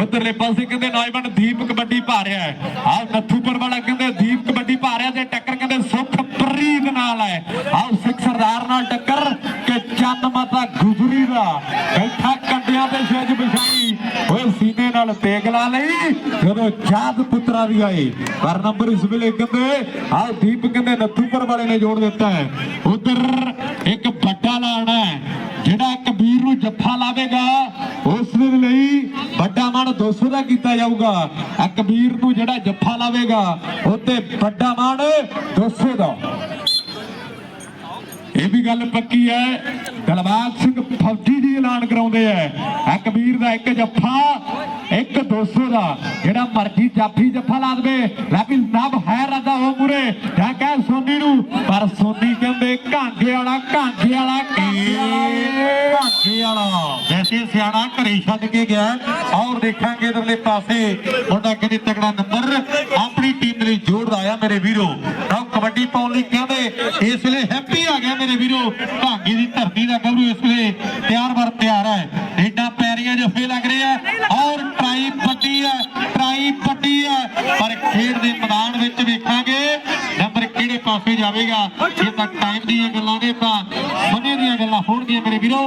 ਉਧਰਲੇ ਪਾਸੇ ਕਹਿੰਦੇ ਨੌਜਵਾਨ ਦੀਪ ਕਬੱਡੀ ਪਾ ਰਿਹਾ ਹੈ। ਆਹ ਨੱਥੂਪੁਰ ਵਾਲਾ ਕਹਿੰਦੇ ਦੀਪ ਕਬੱਡੀ ਪਾ ਰਿਹਾ ਤੇ ਟੱਕਰ ਕਹਿੰਦੇ ਸੁਖ ਪ੍ਰੀਤ ਨਾਲ ਹੈ। ਆਹ ਸਿੱਖ ਸਰਦਾਰ ਨਾਲ ਟੱਕਰ ਕਿ ਚੰਦ ਮਾਤਾ ਗੁਜਰੀ ਦਾ। ਬੈਠਾ ਕੰਡਿਆਂ ਤੇ ਛੇਜ ਵਿਛਾਈ। ਓਏ ਸੀਨੇ ਨਾਲ ਤੇਗ ਲਾ ਲਈ, ਜਦੋਂ ਜਾਤ ਪੁੱਤਰਾ ਦੀ ਆਏ ਪਰ ਨੰਬਰ ਇਸ ਵੇਲੇ ਕਹਿੰਦੇ, ਆਹ ਦੀਪ ਕਹਿੰਦੇ ਨੱਥੂਪੁਰ ਵਾਲੇ ਨੇ ਜੋੜ ਦਿੱਤਾ ਹੈ। ਉਧਰ ਇੱਕ ਵੱਡਾ ਲਾਣਾ ਜਿਹੜਾ ਕਬੀਰ ਨੂੰ ਜੱਫਾ ਲਾਵੇਗਾ, ਉਸ ਦੇ ਲਈ ਵੱਡਾ ਮਾਣ 200 ਦਾ ਕੀਤਾ ਜਾਊਗਾ। ਆ ਕਬੀਰ ਨੂੰ ਜਿਹੜਾ ਜੱਫਾ ਲਾਵੇਗਾ ਉੱਤੇ ਵੱਡਾ ਮਾਣ 200 ਦਾ। ਇਹ ਵੀ ਗੱਲ ਪੱਕੀ ਹੈ, ਦਲਬਾਗ ਸਿੰਘ ਫੌਜੀ ਜੀ ਐਲਾਨ ਕਰਾਉਂਦੇ ਐ ਆ। ਕਬੀਰ ਦਾ ਇੱਕ ਜੱਫਾ, ਇੱਕ 200 ਦਾ। ਜਿਹੜਾ ਮਰਜ਼ੀ ਜਾਫੀ ਜੱਫਾ ਲਾ ਦੇਵੇ, ਲੈਕਿਨ ਨਬ ਹੈ ਰਦਾ ਹੋ ਮੁਰੇ। ਜਾਂ ਕਹਿ ਸੋਨੀ ਨੂੰ, ਪਰ ਸੋਨੀ ਕਹਿੰਦੇ, ਘਾਂਗੇ ਘਾਂਗੇ ਵਾਲਾ ਘਾਂਗੇ ਵਾਲਾ ਘਾਂਗੇ ਵਾਲਾ। ਵੈਸੇ ਸਿਆਣਾ ਘਰੇ ਛੱਡ ਕੇ ਗਿਆ ਔਰ ਦੇਖਾਂਗੇ ਇਧਰਲੇ ਪਾਸੇ ਮੁੰਡਾ ਕਿੰਨੀ ਤਗੜਾ ਨੰਬਰ ਆਪਣੀ ਟੀਮ ਲਈ ਜੋੜਦਾ ਆ ਮੇਰੇ ਵੀਰੋ। ਤਾਂ ਕਬੱਡੀ ਪਾਉਣ ਲਈ ਕਹਿੰਦੇ ਇਸ ਵੇਲੇ ਹੈਪੀ ਆ ਗਿਆ ਮੇਰੇ ਵੀਰੋ। ਭਾਗੀ ਦੀ ਧਰਤੀ ਦਾ ਗੱਭਰੂ ਇਸ ਵੇਲੇ ਤਿਆਰ ਬਰ ਤਿਆਰ ਹੈ। ਏਡਾ ਪੈਰੀਆਂ ਜਫੇ ਲੱਗ ਰਹੇ ਆ ਔਰ ਟਰਾਈ ਪੱਟੀ ਹੈ, ਟਰਾਈ ਪੱਟੀ ਹੈ। ਪਰ ਖੇਡ ਦੇ ਮੈਦਾਨ ਵਿੱਚ ਵੇਖਾਂਗੇ ਨੰਬਰ ਕਿਹੜੇ ਪਾਸੇ ਜਾਵੇਗਾ। ਜੇ ਤਾਂ ਟਾਈਮ ਦੀਆਂ ਗੱਲਾਂ ਨੇ ਤਾਂ ਸਮੇਂ ਦੀਆਂ ਗੱਲਾਂ ਹੋਣਗੀਆਂ ਮੇਰੇ ਵੀਰੋ।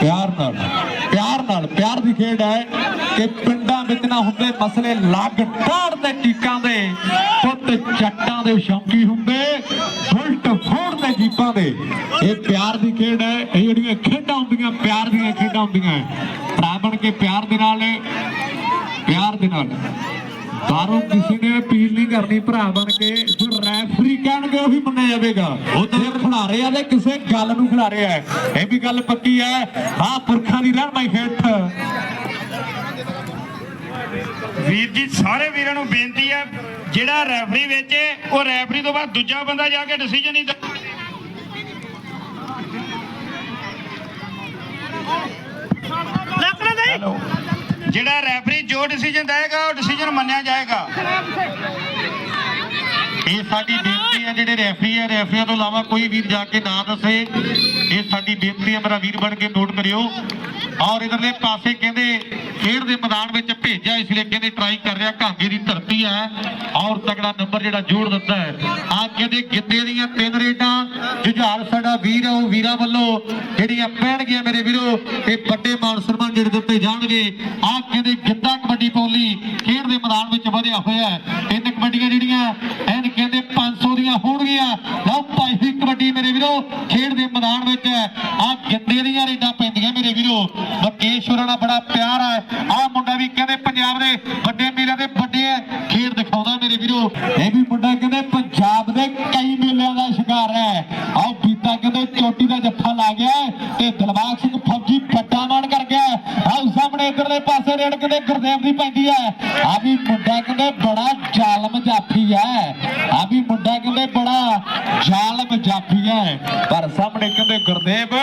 ਪਿਆਰ ਨਾਲ ਪਿਆਰ ਨਾਲ, ਪਿਆਰ ਦੀ ਖੇਡ ਹੈ ਕਿ ਪਿੰਡਾਂ ਵਿੱਚ ਨਾ ਹੁੰਦੇ ਮਸਲੇ ਲੱਗ ਟਾੜ ਤੇ ਟੀਕਾਂ ਦੇ, ਪੁੱਤ ਜੱਟਾਂ ਦੇ ਸ਼ੌਕੀ ਹੁੰਦੇ, ਬੁਲਟ ਫੋੜ ਤੇ ਜੀਪਾਂ ਦੇ। ਇਹ ਪਿਆਰ ਦੀ ਖੇਡ ਹੈ, ਇਹ ਜਿਹੜੀਆਂ ਖੇਡਾਂ ਹੁੰਦੀਆਂ, ਪਿਆਰ ਦੀਆਂ ਖੇਡਾਂ ਹੁੰਦੀਆਂ ਭਰਾ ਬਣ ਕੇ ਪਿਆਰ ਦੇ ਨਾਲ ਪਿਆਰ ਦੇ ਨਾਲ। ਬਾਹਰੋਂ ਕਿਸੇ ਨੇ ਅਪੀਲ ਨਹੀਂ ਕਰਨੀ ਭਰਾ ਬਣ ਕੇ ਜੋ ਰੈਫਰੀ ਕਹਿਣਗੇ ਉਹੀ ਮੰਨਿਆ ਜਾਵੇਗਾ। ਉਧਰ ਖਿਡਾਰੇ ਆ ਤੇ ਕਿਸੇ ਗੱਲ ਨੂੰ ਖਿਡਾਰੇ ਆ ਇਹ ਵੀ ਗੱਲ ਪੱਕੀ ਹੈ ਆ ਪੁਰਖਾਂ ਦੀ ਰਹਿਨਮਾਈ ਹੇਠ। ਵੀਰ ਜੀ ਸਾਰੇ ਵੀਰਾਂ ਨੂੰ ਬੇਨਤੀ ਹੈ ਜਿਹੜਾ ਰੈਫਰੀ ਵਿੱਚ ਹੈ, ਉਹ ਰੈਫਰੀ ਤੋਂ ਬਾਅਦ ਦੂਜਾ ਬੰਦਾ ਜਾ ਕੇ ਡਿਸੀਜਨ ਨਹੀਂ ਦੇ ਜਿਹੜਾ ਰੈਫਰੀ ਜੋ ਡਿਸੀਜਨ ਦੇਗਾ ਉਹ ਡਿਸੀਜਨ ਮੰਨਿਆ ਜਾਏਗਾ। ਇਹ ਸਾਡੀ ਬੇਨਤੀ ਹੈ, ਜਿਹੜੇ ਰੈਫਰੀ ਹੈ, ਰੈਫਰੀਆਂ ਤੋਂ ਇਲਾਵਾ ਕੋਈ ਵੀਰ ਜਾ ਕੇ ਨਾ ਦੱਸੇ। ਇਹ ਸਾਡੀ ਬੇਨਤੀ ਹੈ, ਮੇਰਾ ਵੀਰ ਬਣ ਕੇ ਨੋਟ ਕਰਿਓ। ਔਰ ਇਧਰਲੇ ਪਾਸੇ ਕਹਿੰਦੇ, ਖੇਡ ਦੇ ਮੈਦਾਨ ਵਿੱਚ ਭੇਜਿਆ, ਇਸ ਲਈ ਕਹਿੰਦੇ ਟਰਾਈ ਕਰ ਰਿਹਾ, ਘਾਂਗੇ ਦੀ ਧਰਤੀ ਹੈ। ਔਰ ਤਗੜਾ ਨੰਬਰ ਜਿਹੜਾ ਜੋੜ ਦਿੰਦਾ ਹੈ। ਆ ਕਹਿੰਦੇ ਗਿੱਦੇ ਦੀਆਂ ਤਿੰਨ ਰੇਡਾਂ। ਜੁਝਾਰ ਸਾਡਾ ਵੀਰ ਆ ਉਹ ਵੀਰਾਂ ਵੱਲੋਂ ਜਿਹੜੀਆਂ ਪੈਣਗੀਆਂ ਮੇਰੇ ਵੀਰੋ, ਇਹ ਵੱਡੇ ਮਾਨ ਸਨਮਾਨ ਜਿਹੜੇ ਦਿੱਤੇ ਜਾਣਗੇ। ਆ ਕਹਿੰਦੇ, ਗਿੱਧਾ ਕਬੱਡੀ ਪੌਲੀ ਖੇਡ ਦੇ ਮੈਦਾਨ ਵਿੱਚ ਵਧਿਆ ਹੋਇਆ ਹੈ। ਤਿੰਨ ਕਬੱਡੀਆਂ ਜਿਹੜੀਆਂ ਐਨ ਕਹਿੰਦੇ 500 ਦੀਆਂ ਹੋਣਗੀਆਂ। ਲਓ ਭਾਈ ਕਬੱਡੀ ਮੇਰੇ ਵੀਰੋ, ਖੇਡ ਦੇ ਮੈਦਾਨ ਵਿੱਚ ਆਹ ਗਿੱਧੇ ਦੀਆਂ ਰੇਡਾਂ ਪੈਂਦੀਆਂ ਮੇਰੇ ਵੀਰੋ। ਮਕੇਸ਼ਵਰਾਂ ਨਾਲ ਬੜਾ ਪਿਆਰ ਹੈ। ਆਹ ਮੁੰਡਾ ਵੀ ਕਹਿੰਦੇ ਪੰਜਾਬ ਦੇ ਵੱਡੇ ਮੇਲਿਆਂ ਦੇ ਵੱਡੇ ਖੇਡ ਦਿਖਾਉਂਦਾ ਮੇਰੇ ਵੀਰੋ। ਇਹ ਵੀ ਮੁੰਡਾ ਕਹਿੰਦੇ ਪੰਜਾਬ ਦੇ ਕਈ ਮੇਲਿਆਂ ਦਾ ਸ਼ਿਕਾਰ ਹੈ। ਆਓ ਬੀਤਾ ਕਹਿੰਦੇ ਚੋਟੀ ਦਾ ਜੱਫਾ ਲਾ ਗਿਆ ਤੇ ਦਿਲਬਾਗ ਸਿੰਘ ਫੌਜੀ ਵੱਡਾ ਮਾਨ ਕਰ ਗਿਆ ਆਹ ਸਾਹਮਣੇ ਇਧਰਲੇ ਪਾਸੇ ਰੇਡ ਕਹਿੰਦੇ ਗੁਰਦੇਵ ਦੀ ਪੈਂਦੀ ਹੈ। ਆ ਵੀ ਮੁੰਡਾ ਕਹਿੰਦੇ ਬੜਾ ਜ਼ਾਲਮ ਜਾਫੀ ਹੈ। ਆ ਵੀ ਮੁੰਡਾ ਕਹਿੰਦੇ ਬੜਾ ਜ਼ਾਲਮ ਜਾਫੀ ਹੈ। ਪਰ ਸਾਹਮਣੇ ਕਹਿੰਦੇ ਗੁਰਦੇਵ,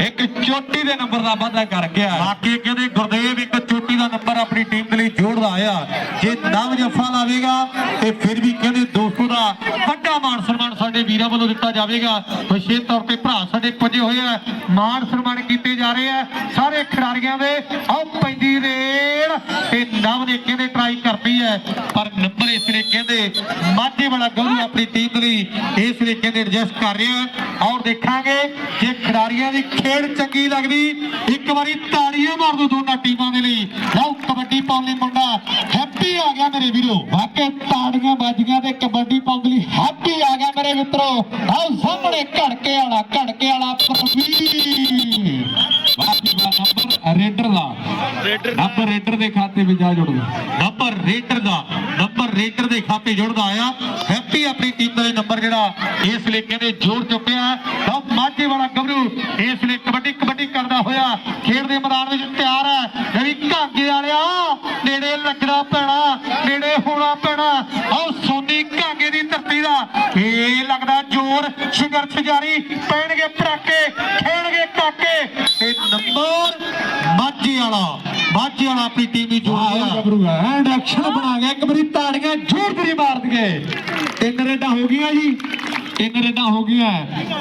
ਇੱਕ ਚੋਟੀ ਦੇ ਨੰਬਰ ਦਾ ਵਾਅਦਾ ਕਰ ਗਿਆ। ਬਾਕੀ ਕਹਿੰਦੇ ਗੁਰਦੇਵ ਇੱਕ ਚੋਟੀ ਦਾ ਨੰਬਰ ਆਪਣੀ ਟੀਮ ਦੇ ਲਈ ਜੋੜਦਾ ਆਇਆ। ਜੇ ਨਵ ਜੱਫਾ ਲਾਵੇਗਾ, ਤੇ ਫਿਰ ਵੀ ਕਹਿੰਦੇ 200 ਦਾ ਵੱਡਾ ਮਾਣ ਸਨਮਾਨ ਸਾਡੇ ਵੀਰਾਂ ਵੱਲੋਂ ਦਿੱਤਾ ਜਾਵੇਗਾ। ਵਿਸ਼ੇਸ਼ ਤੌਰ ਤੇ ਭਰਾ ਸਾਡੇ ਪੁੱਜੇ ਹੋਏ ਆ। ਮਾਣ ਸਨਮਾਨ ਕੀਤੇ ਜਾ ਰਹੇ ਆ ਸਾਰੇ ਖਿਡਾਰੀਆਂ ਦੇ। ਆਹ ਪੈਂਦੀ ਰੇਡ ਤੇ ਨਵ ਨੇ ਕਹਿੰਦੇ ਟਰਾਈ ਕਰਦੀ ਹੈ? ਪਰ ਨੰਬਰ ਇਸ ਨੇ ਕਹਿੰਦੇ ਮਾਝੇ ਵਾਲਾ ਗੱਭਰੂ ਆਪਣੀ ਟੀਮ ਲਈ ਇਸ ਨੇ ਕਹਿੰਦੇ ਐਡਜਸਟ ਕਰ ਰਿਹਾ ਔਰ ਦੇਖਾਂਗੇ ਜੇ ਖਿਡਾਰੀਆਂ ਦੀ ਖੇਡ ਚੰਗੀ ਲੱਗਦੀ, ਇੱਕ ਵਾਰੀ ਤਾੜੀਆਂ ਮਾਰ ਦੋ ਦੋਨਾਂ ਟੀਮਾਂ ਦੇ ਲਈ। ਲਓ, ਕਬੱਡੀ ਪਾਉਣ ਲਈ ਮੁੰਡਾ ਹੈਪੀ ਆ ਗਿਆ ਮੇਰੇ ਵੀਰੋ। ਵਾਕੇ ਤਾੜੀਆਂ ਵੱਜੀਆਂ ਤੇ ਕਬੱਡੀ ਪਾਉਣ ਲਈ ਹੈਪੀ ਆ ਗਿਆ ਮੇਰੇ ਮਿੱਤਰੋ। ਆਓ ਸਾਹਮਣੇ ਘੜਕੇ ਵਾਲਾ ਘੜਕੇ ਵਾਲਾ ਪ੍ਰਵੀਰ ਬਾਕੀ ਦਾ ਨੰਬਰ ਰੇਡਰ ਦਾ। ਨੰਬਰ ਰੇਡਰ ਦੇ ਖਾਤੇ ਵਿੱਚ ਆ ਜੁੜਦਾ ਨੰਬਰ ਰੇਟਰ ਦਾ। ਨੰਬਰ ਰੇਟਰ ਦੇ ਖਾਤੇ ਜੁੜਦਾ ਆਇਆ। ਹੈਪੀ ਆਪਣੀ ਟੀਮ ਦਾ ਨੰਬਰ ਜਿਹੜਾ ਇਸ ਲਈ ਕਹਿੰਦੇ ਜੋੜ ਚੁੱਕਿਆ ਤਾਂ ਮਾਝੇ ਵਾਲਾ ਗੱਭਰੂ ਇਸ ਲਈ ਕਬੱਡੀ ਕਬੱਡੀ ਕਰਦਾ ਹੋਇਆ। ਖੇਡ ਦੇ ਮੈਦਾਨ ਵਿੱਚ ਤਿਆਰ ਹੈ। ਜਿਹੜੀ ਘਾਂਗੇ ਵਾਲਿਆ। ਨੇੜੇ ਲੱਗਣਾ ਪੈਣਾ। ਨੇੜੇ ਹੋਣਾ ਪੈਣਾ। ਆਹ ਸੋਨੀ ਘਾਂਗੇ ਦੀ ਧਰਤੀ ਦਾ ਇਹ ਲੱਗਦਾ ਜ਼ੋਰ ਸੰਘਰਸ਼ ਜਾਰੀ ਪੈਣਗੇ ਪਟਾਕੇ ਖੇਣਗੇ ਕਾਕੇ। ਤੇ ਨੰਬਰ ਮਾਝੇ ਵਾਲਾ, ਮਾਝੀ ਵਾਲਾ ਆਪਣੀ ਟੀਮ ਦੀ ਐਂਡ ਐਕਸ਼ਨ ਬਣਾ ਗਿਆ। ਇੱਕ ਵਾਰੀ ਤਾੜੀਆਂ ਜ਼ੋਰ ਦੀ ਮਾਰ ਦਈਏ ਤਿੰਨ ਰੇਡਾਂ ਹੋ ਗਈਆਂ ਜੀ। ਤਿੰਨ ਰੇਡਾਂ ਹੋ ਗਈਆਂ।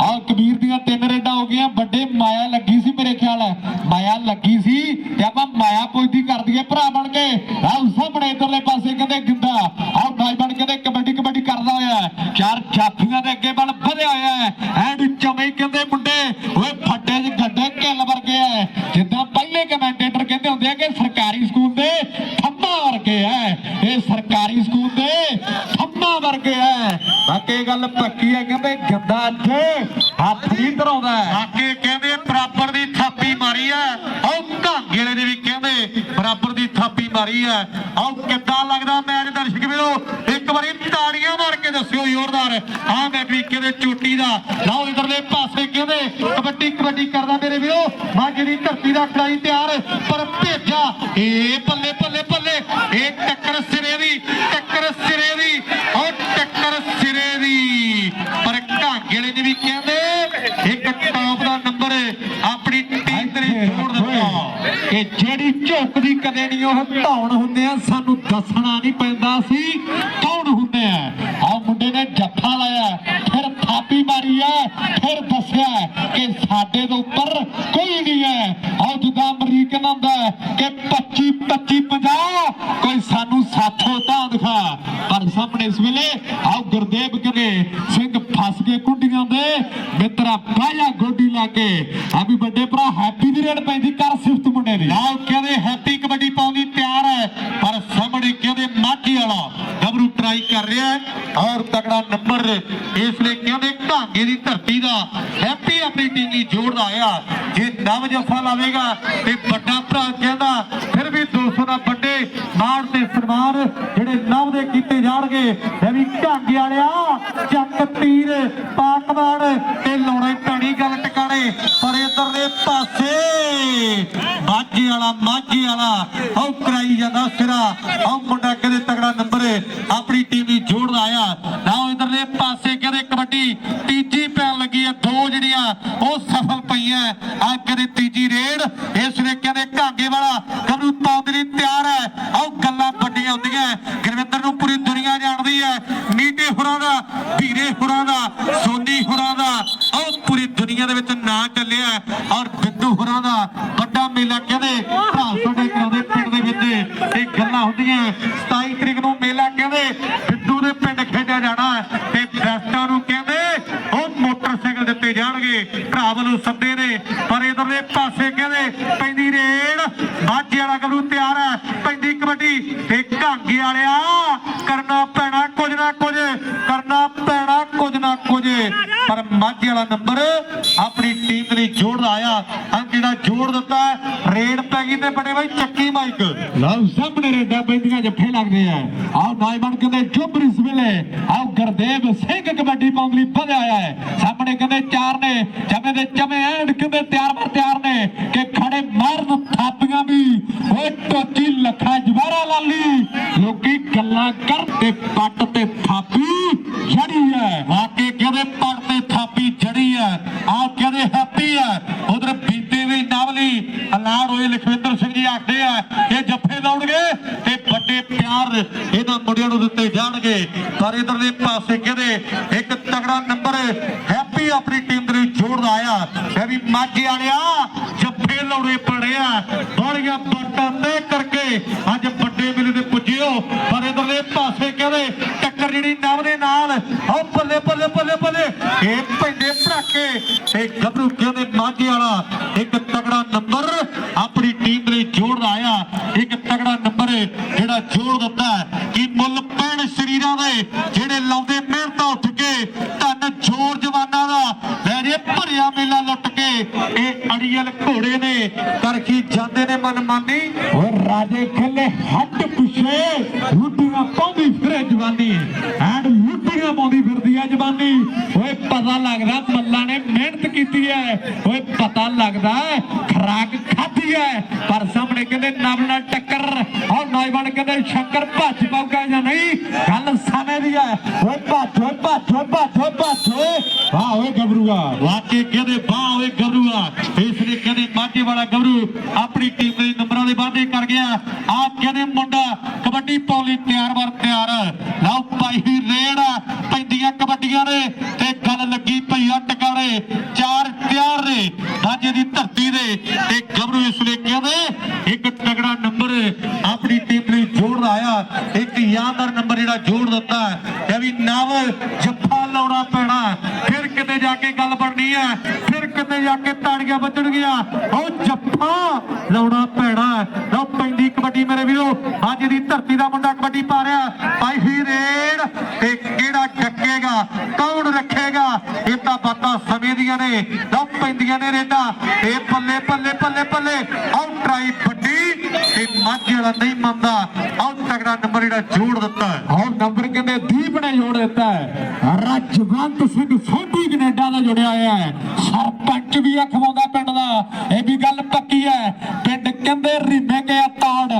ਆਹ ਕਬੀਰ ਦੀਆਂ ਤਿੰਨ ਰੇਡਾਂ ਹੋ ਗਈਆਂ। ਵੱਡੇ ਮਾਇਆ ਲੱਗੀ ਸੀ ਮੇਰੇ ਖਿਆਲ ਮਾਇਆ ਲੱਗੀ ਸੀ ਤੇ ਆਪਾਂ ਮਾਇਆ ਪੁੱਜਦੀ ਕਰ ਦਈਏ, ਭਰਾ ਬਣ ਕੇ। ਆਹ ਸਾਹਮਣੇ ਇਧਰਲੇ ਪਾਸੇ ਕਹਿੰਦੇ ਗਿੰਦਾ। ਆਹ ਬਾਈ ਬਣ ਕੇ ਕਬੱਡੀ ਕਬੱਡੀ ਕਰਦਾ ਹੋਇਆ ਚਾਰ ਜਾਫੀਆਂ ਦੇ ਅੱਗੇ ਵੱਲ ਵਧਿਆ ਹੋਇਆ ਹੈ। ਐਂਡ ਚਮਈ ਕਹਿੰਦੇ ਮੁੰਡੇ, ਓਏ ਫੱਟੇ 'ਚ ਗੱਡੇ ਕਿੱਲ ਵਰਗੇ ਆ ਜਿੱਦਾਂ ਪਹਿਲੇ ਕਮੈਂਟੇਟਰ ਕਹਿੰਦੇ ਹੁੰਦੇ ਆ ਕਿ ਸਰਕਾਰੀ ਸਕੂਲ ਦੇ ਥੰਮਾ ਵਰਗੇ ਆ ਇਹ ਸਰਕਾਰੀ ਸਕੂਲ ਦੇ ਵਰਗੇ ਆ ਬਾਕੀ ਗੱਲ ਪੱਕੀ ਹੈ ਕਹਿੰਦੇ ਗੱਦਾ ਇੱਥੇ ਹੱਥ ਨਹੀਂ ਧਰਾਉਂਦਾ। ਆਕੇ ਕਹਿੰਦੇ ਬਰਾਬਰ ਦੀ ਥਾਪੀ ਮਾਰੀ ਐ। ਉਹ ਘਾਂਗੇਲੇ ਨੇ ਵੀ ਕਹਿੰਦੇ ਬਰਾਬਰ ਦੀ ਥਾਪੀ ਮਾਰੀ ਐ। ਆਹ ਕਿੱਦਾਂ ਲੱਗਦਾ ਮੈਚ ਦਰਸ਼ਕ ਵੀਰੋ? ਇੱਕ ਵਾਰੀ ਤਾੜੀਆਂ ਮਾਰ ਕੇ ਦੱਸਿਓ ਜ਼ੋਰਦਾਰ। ਆਹ ਮੈਚ ਵੀ ਕਹਿੰਦੇ ਚੋਟੀ ਦਾ। ਲਓ ਇਧਰਲੇ ਪਾਸੇ ਕਹਿੰਦੇ ਕਬੱਡੀ ਕਬੱਡੀ ਕਰਦਾ ਮੇਰੇ ਵੀਰੋ। ਮਾਝੇ ਦੀ ਧਰਤੀ ਦਾ ਖਿਡਾਰੀ ਤਿਆਰ, ਪਰ ਭੇਜਾ। ਏ ਬੱਲੇ ਬੱਲੇ ਬੱਲੇ ਇਹ ਟੱਕਰ ਸਿਰੇ ਦੀ, ਟੱਕਰ ਸਿਰੇ ਦਿੱਤਾ ਜਿਹੜੀ ਝੋਕਦੀ ਕਦੇ ਨਹੀਂ, ਉਹ ਧੌਣ ਹੁੰਦੇ ਆ, ਸਾਨੂੰ ਦੱਸਣਾ ਨਹੀਂ ਪੈਂਦਾ ਸੀ ਕੌਣ ਹੁੰਦੇ ਆ। ਆਹ ਮੁੰਡੇ ਨੇ ਜੱਫਾ ਲਾਇਆ, ਫਿਰ ਥਾਪੀ ਮਾਰੀ ਹੈ ਫਿਰ ਦੱਸਿਆ ਕਿ ਸਾਡੇ ਤੋਂ ਉੱਪਰ ਕੋਈ ਨਹੀਂ ਹੈ। ਆਹ ਜਿੱਦਾਂ ਅਮਰੀਕਨ ਹੁੰਦਾ ਕਿ 25 25 50 ਕੋਈ ਸਾਨੂੰ ਸਾਥੋਂ ਤਾਂ ਦਿਖਾ। ਪਰ ਸਾਹਮਣੇ ਇਸ ਵੇਲੇ ਆਓ ਗੁਰਦੇਵ ਕਨੇ ਸਿੰਘ ਫਸ ਕੇ ਕੁੰਡੀਆਂ ਦੇ, ਮਿੱਤਰਾ ਬਾਇਆ ਗੋਡੀ ਲਾ ਕੇ। ਆ ਵੀ ਵੱਡੇ ਭਰਾ, ਹੈਪੀ ਦੀ ਰੇਡ ਪੈਂਦੀ ਮੁੰਡੇ ਦੀ ਲਾਓ ਕਹਿੰਦੇ ਹੈਪੀ ਕਬੱਡੀ ਪਾਉਣ ਲਈ ਤਿਆਰ ਹੈ, ਪਰ ਸਾਹਮਣੇ ਕਹਿੰਦੇ ਮਾਝੀ ਵਾਲਾ? ਗੱਭਰੂ ਟਰਾਈ ਕਰ ਰਿਹਾ ਹੈ। ਔਰ ਤਗੜਾ ਨੰਬਰ ਇਸ ਲਈ ਕਹਿੰਦੇ ਢਾਂਗੇ ਦੀ ਧਰਤੀ ਦਾ ਹੈਪੀ ਆਪਣੀ ਟੀਮ ਦੀ ਜੋੜਦਾ ਆਇਆ। ਜੇ ਨਵ ਜੱਫਾ ਲਾਵੇਗਾ ਤੇ ਵੱਡਾ ਭਰਾ ਕਹਿੰਦਾ, ਫਿਰ ਵੀ 200 ਦਾ ਵੱਡੇ ਮਾਣ ਤੇ ਸਨਮਾਨ ਜਿਹੜੇ ਨਵ ਦੇ ਕੀਤੇ ਜਾਣਗੇ ਇਹ ਵੀ ਢਾਂਗੇ ਵਾਲਿਆ ਚੱਕ ਤੀਰ ਪਾਕਵਾਨ ਤੇ ਲਾਉਣੇ ਪੈਣੀ ਗੱਲ ਟਿਕਾਣੇ ਪਰ ਇਧਰਲੇ ਪਾਸੇ ਮਾਝੇ ਵਾਲਾ ਮਾਝੇ ਵਾਲਾ ਉਹ ਕਰਾਈ ਜਾਂਦਾ ਮੁੰਡਾ ਕਹਿੰਦੇ ਤਗੜਾ ਨੰਬਰ ਆਪਣੀ ਟੀਮ ਦੀ ਜੋੜਦਾ ਆਇਆ। ਨਾ ਇਧਰਲੇ ਪਾਸੇ ਕਹਿੰਦੇ ਕਬੱਡੀ ਤੀਜੀ ਪੈਣ ਲੱਗੀ ਆ। ਦੋ ਜਿਹੜੀਆਂ ਉਹ ਸਫਲ ਪਈਆਂ। ਆ ਕਹਿੰਦੇ ਤੀਜੀ ਰੇਡ। ਇਸ ਨੇ ਕਹਿੰਦੇ ਘਾਗੇ ਵਾਲਾ ਕਬਰੂ ਪਾਉਣ ਲਈ ਤਿਆਰ ਹੈ। ਉਹ ਗੱਲਾਂ ਵੱਡੀਆਂ ਹੁੰਦੀਆਂ। ਗੁਰਵਿੰਦਰ ਨੂੰ ਪੂਰੀ ਦੁਨੀਆ ਜਾਣਦੀ ਹੈ। ਨੀਟੇ ਹੁਰਾਂ ਦਾ ਵੀਰੇ ਹੁਰਾਂ ਦਾ, ਸੋਨੀ ਹੁਰਾਂ ਦਾ। ਉਹ ਪੂਰੀ ਦੁਨੀਆ ਦੇ ਵਿੱਚ ਨਾਂ ਚੱਲਿਆ ਔਰ ਬਿੱਦੂ ਹੁਰਾਂ ਦਾ ਵੱਡਾ ਮੇਲਾ ਕਹਿੰਦੇ ਭਰਾ ਸਾਡੇ ਕਰਾਉਂਦੇ ਵਿੱਚ ਗੱਲਾਂ ਹੁੰਦੀਆਂ 27 ਤਰੀਕ ਨੂੰ ਮੇਲਾ ਕਹਿੰਦੇ ਬਿੱਦੂ ਦੇ ਪਿੰਡ ਖੇਡਿਆ ਜਾਣਾ ਤੇ ਬੈਸਟਾਂ ਨੂੰ ਕਹਿੰਦੇ ਉਹ ਮੋਟਰਸਾਈਕਲ ਦਿੱਤੇ ਜਾਣਗੇ। ਭਰਾ ਵੱਲੋਂ ਸੱਦੇ ਨੇ, ਪਰ ਇਧਰਲੇ ਪਾਸੇ ਕਹਿੰਦੇ ਪੈਂਦੀ ਰੇਡ? ਬਾਜੇ ਵਾਲਾ ਗੱਭਰੂ ਤਿਆਰ ਹੈ। ਪੈਂਦੀ ਕਬੱਡੀ ਤੇ ਘਾਂਗੇ ਵਾਲਿਆ, ਕਰਨਾ ਪੈਣਾ ਕੁਝ ਨਾ ਕੁਝ, ਕਰਨਾ ਪੈਣਾ ਕੁਝ ਨਾ ਕੁਝ। ਪਰ ਮਾਝੇ ਵਾਲਾ ਨੰਬਰ ਆਪਣੀ ਟੀਮ ਲਈ ਜੋੜਦਾ ਆਇਆ। ਅੰਕ ਜਿਹੜਾ ਜੋੜ ਦਿੱਤਾ ਰੇਡ ਪੈ ਗਈ ਤੇ ਬੜੇ ਬਾਈ ਚੱਕੀ ਮਾਈਕ। ਲਓ, ਸਾਹਮਣੇ ਰੇਡਾਂ ਪੈਂਦੀਆਂ ਜੱਫੇ ਲੱਗਦੇ ਆ। ਆਓ ਨੌਜਵਾਨ ਕਹਿੰਦੇ, ਚੁੱਪ ਇਸ ਵੇਲੇ। ਆਓ ਗੁਰਦੇਵ ਸਿੰਘ ਕਬੱਡੀ ਪਾਉਣ ਲਈ ਵਧਿਆ ਆਇਆ ਹੈ। ਸਾਹਮਣੇ ਕਹਿੰਦੇ, ਚਾਰ ਨੇ। ਜਮੇ ਦੇ ਜਮੇ ਐਂਡ ਕਹਿੰਦੇ, ਤਿਆਰ ਬਰ ਤਿਆਰ ਨੇ। ਕਿ ਖੜੇ ਮਾਰਨ ਥਾਪੀਆਂ ਵੀ। ਓਏ ਟੋਚੀ ਲੱਖਾ ਜਵਾਰਾ ਲਾਲੀ। ਲੋਕੀ ਗੱਲਾਂ ਕਰਦੇ ਪੱਟ ਤੇ ਥਾਪੀ ਜੜੀ ਹੈ। ਵਾਕੇ ਕਹਿੰਦੇ ਪੜ ਤੇ ਥਾਪੀ ਜੜੀ ਹੈ। ਆਹ ਕਹਿੰਦੇ, ਹੈਪੀ ਹੈ। ਉਧਰ ਬੀਤੇ ਵੀ ਨਵਲੀ ਅਲਾੜ ਹੋਏ ਲਖਵਿੰਦਰ ਸਿੰਘ ਜੀ ਆਖਦੇ ਆ ਇਹ ਜੱਫੇ ਲਾਉਣਗੇ ਤੇ ਵੱਡੇ ਪਿਆਰ ਇਹਨਾਂ ਮੁੰਡਿਆਂ ਨੂੰ ਦਿੱਤੇ ਜਾਣਗੇ। ਪਰ ਇਧਰਲੇ ਪਾਸੇ ਕਹਿੰਦੇ ਇੱਕ ਤਗੜਾ ਨੰਬਰ ਹੈਪੀ ਆਪਣੀ ਟੀਮ ਦੇ ਵਿੱਚ ਜੋੜਦਾ ਆਇਆ। ਇਹ ਵੀ ਮਾਝੇ ਵਾਲਿਆ, ਜੱਫੇ ਲਾਉਣੇ ਪੜੇ ਆ। ਬੜੀਆਂ ਬੱਟਾਂ ਤੇ ਕਰਕੇ ਅੱਜ ਵੱਡੇ ਮੇਲੇ ਤੇ ਪੁੱਜਿਓ ਪਰ ਇਧਰਲੇ ਪਾਸੇ ਕਹਿੰਦੇ ਜਿਹੜੀ ਨਵ ਦੇ ਨਾਲ ਆਹ ਬੱਲੇ ਬੱਲੇ ਬੱਲੇ ਬੱਲੇ ਇਹ ਪੈਂਦੇ ਭਰਾਕੇ ਤੇ ਗੱਭਰੂ ਕਹਿੰਦੇ ਮਾਝੇ ਵਾਲਾ ਇੱਕ ਤਗੜਾ ਨੰਬਰ ਆਪਣੀ ਟੀਮ ਲਈ ਜੋੜ ਆਇਆ। ਇੱਕ ਤਗੜਾ ਨੰਬਰ ਜਿਹੜਾ ਜੋੜ ਦਿੱਤਾ ਕਿ ਮੁੱਲ ਪੈਣ ਸਰੀਰਾਂ ਦੇ, ਜਿਹੜੇ ਲਾਉਂਦੇ ਮਿਹਨਤਾਂ ਉੱਠ ਕੇ, ਧੰਨ ਜੋਰ ਜਵਾਨਾਂ ਦਾ ਲੈ ਭਰਿਆ ਮੇਲਾ ਲੁੱਟ ਕੇ, ਇਹ ਅੜੀਅਲ ਘੋੜੇ ਨੇ ਕਰਖੀ ਜਾਂਦੇ ਨੇ ਮਨਮਾਨੀ। ਓਏ ਰਾਜੇ ਖੇਲੇ ਹੱਟ ਪਿਛੇ, ਲੁੱਟੀਆਂ ਪਾਉਂਦੀ ਫਿਰੇ ਜਵਾਨੀ ਐਂਡ ਲੁੱਟੀਆਂ ਪਾਉਂਦੀ ਫਿਰਦੀ ਹੈ ਜਵਾਨੀ। ਪਤਾ ਲੱਗਦਾ ਮੱਲਾ ਨੇ ਮਿਹਨਤ ਕੀਤੀ ਹੈ। ਓਏ, ਪਤਾ ਲੱਗਦਾ ਖਰਾਕ ਖਾਧੀ ਹੈ। ਪਰ ਸਾਹਮਣੇ ਕਹਿੰਦੇ ਨਵ ਨਾਲ ਟੱਕਰ। ਔਰ ਨੌਜਵਾਨ ਕਹਿੰਦੇ ਸ਼ੰਕਰ ਭੱਜ ਪਾਊਗਾ ਜਾਂ ਨਹੀਂ? ਗੱਲ ਸਮੇਂ ਦੀ ਹੈ। ਓਏ, ਭੱਜ ਓਏ ਭੱਜ ਓਏ ਭੱਜ ਓਏ ਭੱਜ, ਓਏ। ਵਾਹ, ਓਏ ਗੱਭਰੂਆ ਵਾਕੇ ਕਹਿੰਦੇ ਬਾਹ ਹੋਏ ਗੱਭਰੂਆ ਇਸ ਨੇ ਕਹਿੰਦੇ ਮਾਝੇ ਵਾਲਾ ਗਬਰੂ ਆਪਣੀ ਟੀਮ ਦੇ ਨੰਬਰਾਂ ਦੇ ਵਾਅਦੇ ਕਰ ਗਿਆ। ਆਪ ਕਹਿੰਦੇ ਮੁੰਡਾ ਕਬੱਡੀ ਪਾਉਣ ਲਈ ਤਿਆਰ ਬਰ ਤਿਆਰ। ਲਓ ਭਾਈ ਰੇਡ ਪੈਂਦੀਆਂ ਕਬੱਡੀਆਂ ਨੇ ਤੇ ਗੱਲ ਲੱਗੀ ਪਈ ਆ ਟਕਾਰੇ ਚਾਰ ਤਿਆਰ ਨੇ। ਮਾਝੇ ਦੀ ਧਰਤੀ ਦੇ ਤੇ ਗੱਭਰੂ ਇਸ ਨੇ ਕਹਿੰਦੇ ਇੱਕ ਤਗੜਾ ਨੰਬਰ ਆਪਣੀ ਟੀਮ ਲਈ ਜੋੜਦਾ ਆਇਆ ਇੱਕ ਯਾਦਗਾਰ ਨੰਬਰ ਜਿਹੜਾ ਜੋੜ ਦਿੱਤਾ ਇਹ ਵੀ ਨਵ ਜੱਫਾ ਲਾਉਣਾ ਪੈਣਾ। ਫਿਰ ਕਿਤੇ ਜਾ ਕੇ ਗੱਲ ਬਣਨੀ ਹੈ। ਫਿਰ ਕਿਤੇ ਜਾ ਕੇ ਤਾੜੀਆਂ ਵੱਜਣਗੀਆਂ। ਉਹ ਜੱਫਾ ਲਾਉਣਾ ਪੈਣਾ ਲਓ, ਪੈਂਦੀ ਕਬੱਡੀ ਮੇਰੇ ਵੀਰੋ। ਅੱਜ ਦੀ ਧਰਤੀ ਦਾ ਮੁੰਡਾ ਕਬੱਡੀ ਪਾ ਰਿਹਾ। ਭਾਈ ਹੀ ਤੇ ਕਿਹੜਾ ਡੱਕੇਗਾ? ਬਾਤਾਂ ਨੇ ਲਓ ਪੈਂਦੀਆਂ ਨੇ ਰੇਡਾਂ। ਇਹ ਪੱਲੇ ਪੱਲੇ ਪੱਲੇ ਪੱਲੇ। ਆਉ ਟਰਾਈ ਵੱਡੀ, ਤੇ ਮਾਝੇ ਵਾਲਾ ਨਹੀਂ ਮੰਨਦਾ। ਆਉ ਤਗੜਾ ਨੰਬਰ ਜਿਹੜਾ ਜੋੜ ਦਿੱਤਾ ਹੈ। ਨੰਬਰ ਕਹਿੰਦੇ ਦੀਪ ਨੇ ਜੋੜ ਦਿੱਤਾ ਹੈ। ਰਜਵੰਤ ਸਿੰਘ ਸੋਢੀ ਕੈਨੇਡਾ ਦਾ ਜੁੜਿਆ ਹੋਇਆ ਹੈ। ਸਰਪੰਚ ਵੀ ਅਖਵਾਉਂਦਾ ਪਿੰਡ ਦਾ। ਇਹ ਵੀ ਗੱਲ ਪੱਕੀ ਹੈ। ਪਿੰਡ ਕਹਿੰਦੇ ਰੀਮੇ ਗਿਆ ਤਾੜ।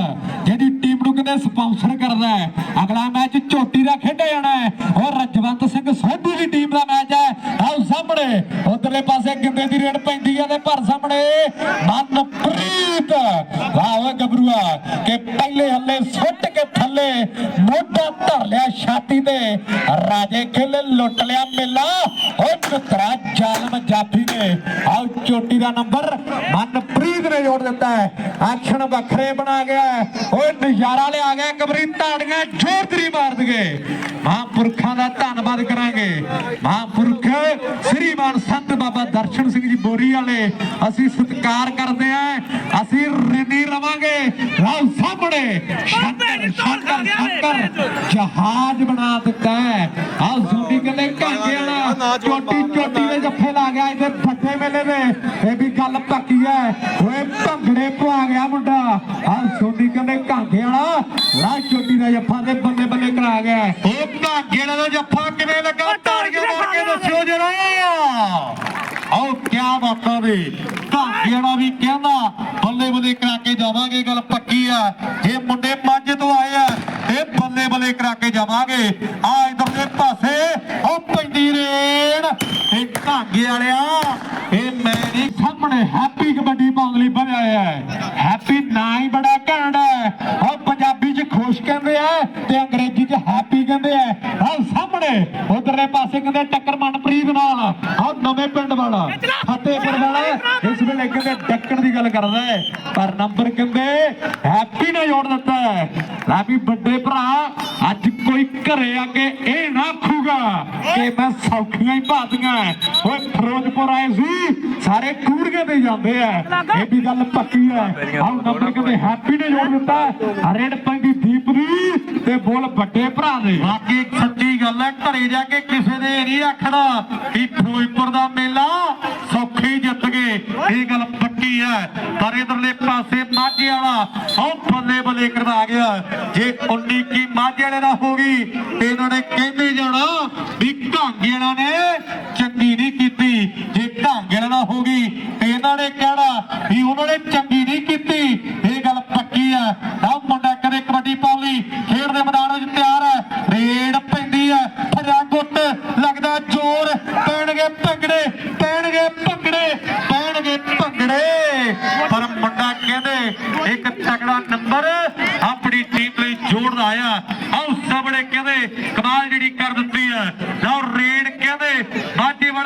ਜਿਹੜੀ ਟੀਮ ਨੂੰ ਕਹਿੰਦੇ ਸਪਾਂਸਰ ਕਰਦਾ ਹੈ। ਅਗਲਾ ਮੈਚ ਝੋਟੀ ਦਾ ਖੇਡਿਆ ਜਾਣਾ ਹੈ। ਔਰ ਰਜਵੰਤ ਸਿੰਘ ਸੋਢੀ ਦੀ ਟੀਮ ਦਾ ਮੈਚ ਹੈ। ਸਾਹਮਣੇ। ਉਧਰਲੇ ਪਾਸੇ ਗਿੰਦੇ ਦੀ ਰੇਡ ਪੈਂਦੀ ਹੈ ਤੇ ਪਰ ਸਾਹਮਣੇ ਮਨਪ੍ਰੀਤ। ਵਾਹ ਗੱਭਰੂਆ, ਕਿ ਪਹਿਲੇ ਹੱਲੇ ਸੁੱਟ ਕੇ ਥੱਲੇ ਮੋਢਾ ਧਰ ਲਿਆ ਛਾਤੀ ਤੇ। ਰਾਜੇ ਖੇਲੇ ਲੁੱਟ ਲਿਆ ਮੇਲਾ। ਓ ਮਿੱਤਰਾ ਜ਼ਾਲਮ ਜਾਫੀ ਨੇ ਆਓ ਚੋਟੀ ਦਾ ਨੰਬਰ ਮਨਪ੍ਰੀਤ ਨੇ ਜੋੜ ਦਿੱਤਾ ਹੈ। ਐਕਸ਼ਨ ਵੱਖਰੇ ਬਣਾ ਗਿਆ ਹੈ। ਓਏ ਨਜ਼ਾਰਾ ਲਿਆ ਗਿਆ ਕਬਰੀ ਤਾੜੀਆਂ ਜ਼ੋਰ ਤਰੀ ਮਾਰ ਦਗੇ ਮਹਾਂਪੁਰਖਾਂ ਦਾ ਧੰਨਵਾਦ ਕਰਾਂਗੇ। ਮਹਾਂਪੁਰਖ ਸ੍ਰੀਮਾਨ ਸੰਤ ਬਾਬਾ ਦਰਸ਼ਨ ਸਿੰਘ ਜੀ ਬੋਰੀ ਵਾਲੇ ਅਸੀਂ ਸਤਿਕਾਰ ਕਰਦੇ ਆਂ ਅਸੀਂ ਰਿਣੀ ਰਵਾਂਗੇ। ਲਓ ਸਾਹਮਣੇ ਸ਼ੰਕਰ ਸ਼ੰਕਰ ਸ਼ੰਕਰ ਜਹਾਜ਼ ਬਣਾ ਦਿੱਤਾ ਆਹ ਸੁਣੀ ਕਹਿੰਦੇ ਕਾਂਗੇ ਵਾਲਾ ਚੋਟੀ ਚੋਟੀ ਦੇ ਜੱਫੇ ਲਾ ਗਿਆ ਇੱਥੇ ਫੱਟੇ ਮੇਲੇ ਦੇ। ਇਹ ਵੀ ਗੱਲ ਪੱਕੀ ਹੈ। ਓਏ ਭੰਗੜੇ ਪਵਾ ਗਿਆ ਮੁੰਡਾ। ਆਹ ਸੁਣੀ ਕਹਿੰਦੇ ਕਾਂਗੇ ਵਾਲਾ ਲਾ ਚੋਟੀ ਦਾ ਜੱਫਾ ਦੇ ਬੱਲੇ ਬੱਲੇ ਕਰਾ ਗਿਆ। ਉਹ ਭਾਗੇ ਦਾ ਜੱਫਾ ਕਿਵੇਂ ਲੱਗਾ? ਤਾੜੀਆਂ ਮਾਰ ਕੇ ਦੱਸਿਓ ਜਰਾ। ਆਓ, ਕਿਆ ਬਾਤਾਂ ਦੇ ਭਾਗੇੜਾ ਵੀ ਕਹਿੰਦਾ ਬੱਲੇ ਬੱਲੇ ਕਰਾ ਕੇ ਜਾਵਾਂਗੇ, ਗੱਲ ਪੱਕੀ ਆ। ਜੇ ਮੁੰਡੇ ਮੱਝ ਤੋਂ ਆਏ ਆ, ਤੇ ਬੱਲੇ ਬੱਲੇ ਕਰਾ ਕੇ ਜਾਵਾਂਗੇ। ਆ ਇਧਰ ਦੇ ਪਾਸੇ, ਉਹ ਪੈਂਦੀ ਰੇਣ। ਇਹ ਭਾਗੇ ਵਾਲਿਆ, ਇਹ ਮੈਂ ਸਾਹਮਣੇ ਹੈਪੀ ਕਬੱਡੀ ਪਾਉਣ ਲਈ ਵਧਿਆ ਹੈ। ਹੈਪੀ ਨਾਂ ਹੀ ਬੜਾ ਘੈਂਟ ਹੈ। ਉਹ ਪੰਜਾਬੀ 'ਚ ਖੁਸ਼ ਕਹਿੰਦੇ ਆ ਤੇ ਅੰਗਰੇਜ਼ੀ 'ਚ ਹੈਪੀ ਕਹਿੰਦੇ ਆ। ਆਹ ਸਾਹਮਣੇ, ਉਧਰਲੇ ਪਾਸੇ ਕਹਿੰਦੇ ਟੱਕਰ ਮਨਪ੍ਰੀਤ ਨਾਲ। ਆਹ ਨਵੇਂ ਪਿੰਡ ਵਾਲਾ, ਫਤਿਹਪੁਰ ਵਾਲਾ, ਇਸ ਵੇਲੇ ਕਹਿੰਦੇ ਡੱਕਣ ਦੀ ਗੱਲ ਕਰਦਾ ਹੈ। ਪਰ ਨੰਬਰ ਕਹਿੰਦੇ ਹੈਪੀ ਨੇ ਜੋੜ ਦਿੱਤਾ ਹੈ। ਲੈ ਵੀ ਵੱਡੇ ਭਰਾ, ਅੱਜ ਕੋਈ ਘਰੇ ਆ ਕੇ ਇਹ ਨਾ ਆਖੂਗਾ ਕਿ ਮੈਂ ਸੌਖੀਆਂ ਹੀ ਭਾਤੀਆਂ। ਓਏ ਫਿਰੋਜ਼ਪੁਰ ਆਏ ਸੀ, ਸਾਰੇ ਕੂੜੀਆਂ ਤੇ ਜਾਂਦੇ ਆ। ਇਹ ਵੀ ਗੱਲ ਪੱਕੀ ਹੈ ਆਹ ਨੰਬਰ ਕਹਿੰਦੇ ਹੈਪੀ ਨੇ ਜੋੜ ਦਿੱਤਾ। ਰੇਡ ਪੈਂਦੀ ਦੀਪ ਦੀ ਤੇ ਬੋਲ ਵੱਡੇ ਭਰਾ ਦੇ। ਬਾਕੀ ਸੱਚੀ ਗੱਲ ਹੈ ਘਰੇ ਜਾ ਕੇ ਕਿਸੇ ਨੇ ਨਹੀਂ ਆਖਣਾ ਕਿ ਫਿਰੋਜ਼ਪੁਰ ਦਾ ਮੇਲਾ ਸੌਖੇ ਜਿੱਤ ਗਏ। ਇਹ ਗੱਲ ਪੱਕੀ ਹੈ ਪਰ ਇਧਰਲੇ ਪਾਸੇ ਮਾਝੇ ਵਾਲਾ ਉਹ ਬੱਲੇ ਬੱਲੇ ਕਰਵਾ ਗਿਆ। ਜੇ 19 ਕੀ ਮਾਝੇ ਵਾਲੇ ਦਾ ਹੋ ਗਈ, ਤੇ ਇਹਨਾਂ ਨੇ ਕਹਿੰਦੇ ਜਾਣਾ ਵੀ ਘਾਂਗੇ ਵਾਲਿਆਂ ਨੇ ਚੰਗੀ ਨਹੀਂ ਕੀਤੀ, ਜੇ ਘਾਂਗੇ ਵਾਲਿਆਂ ਹੋ ਗਈ, ਤੇ ਇਹਨਾਂ ਨੇ ਕਹਿਣਾ ਵੀ ਉਹਨਾਂ ਨੇ ਚੰਗੀ ਨਹੀਂ ਕੀਤੀ। ਇਹ ਗੱਲ ਪੱਕੀ ਹੈ ਆਹ ਮੁੰਡਾ ਕਦੇ ਕਬੱਡੀ ਪਾਉਣ ਲਈ ਖੇਡ ਦੇ ਮੈਦਾਨ ਵਿੱਚ ਤਿਆਰ ਹੈ ਰੇਡ ਪੈਂਦੀ ਹੈ ਫਰਾ ਗੁੱਟ ਲੱਗਦਾ ਜ਼ੋਰ, ਪੈਣਗੇ ਭੰਗੜੇ ਪੈਣਗੇ ਭੰਗੜੇ ਪੈਣਗੇ ਭੰਗੜੇ। ਪਰ ਮੁੰਡਾ ਕਹਿੰਦੇ, ਇੱਕ ਤਕੜਾ ਨੰਬਰ ਆਪਣੀ ਟੀਮ ਲਈ ਜੋੜਦਾ ਆਇਆ। ਆਹ ਸਾਹਮਣੇ ਕਹਿੰਦੇ, ਕਮਾਲ ਜਿਹੜੀ ਕਰ ਦਿੱਤੀ ਹੈ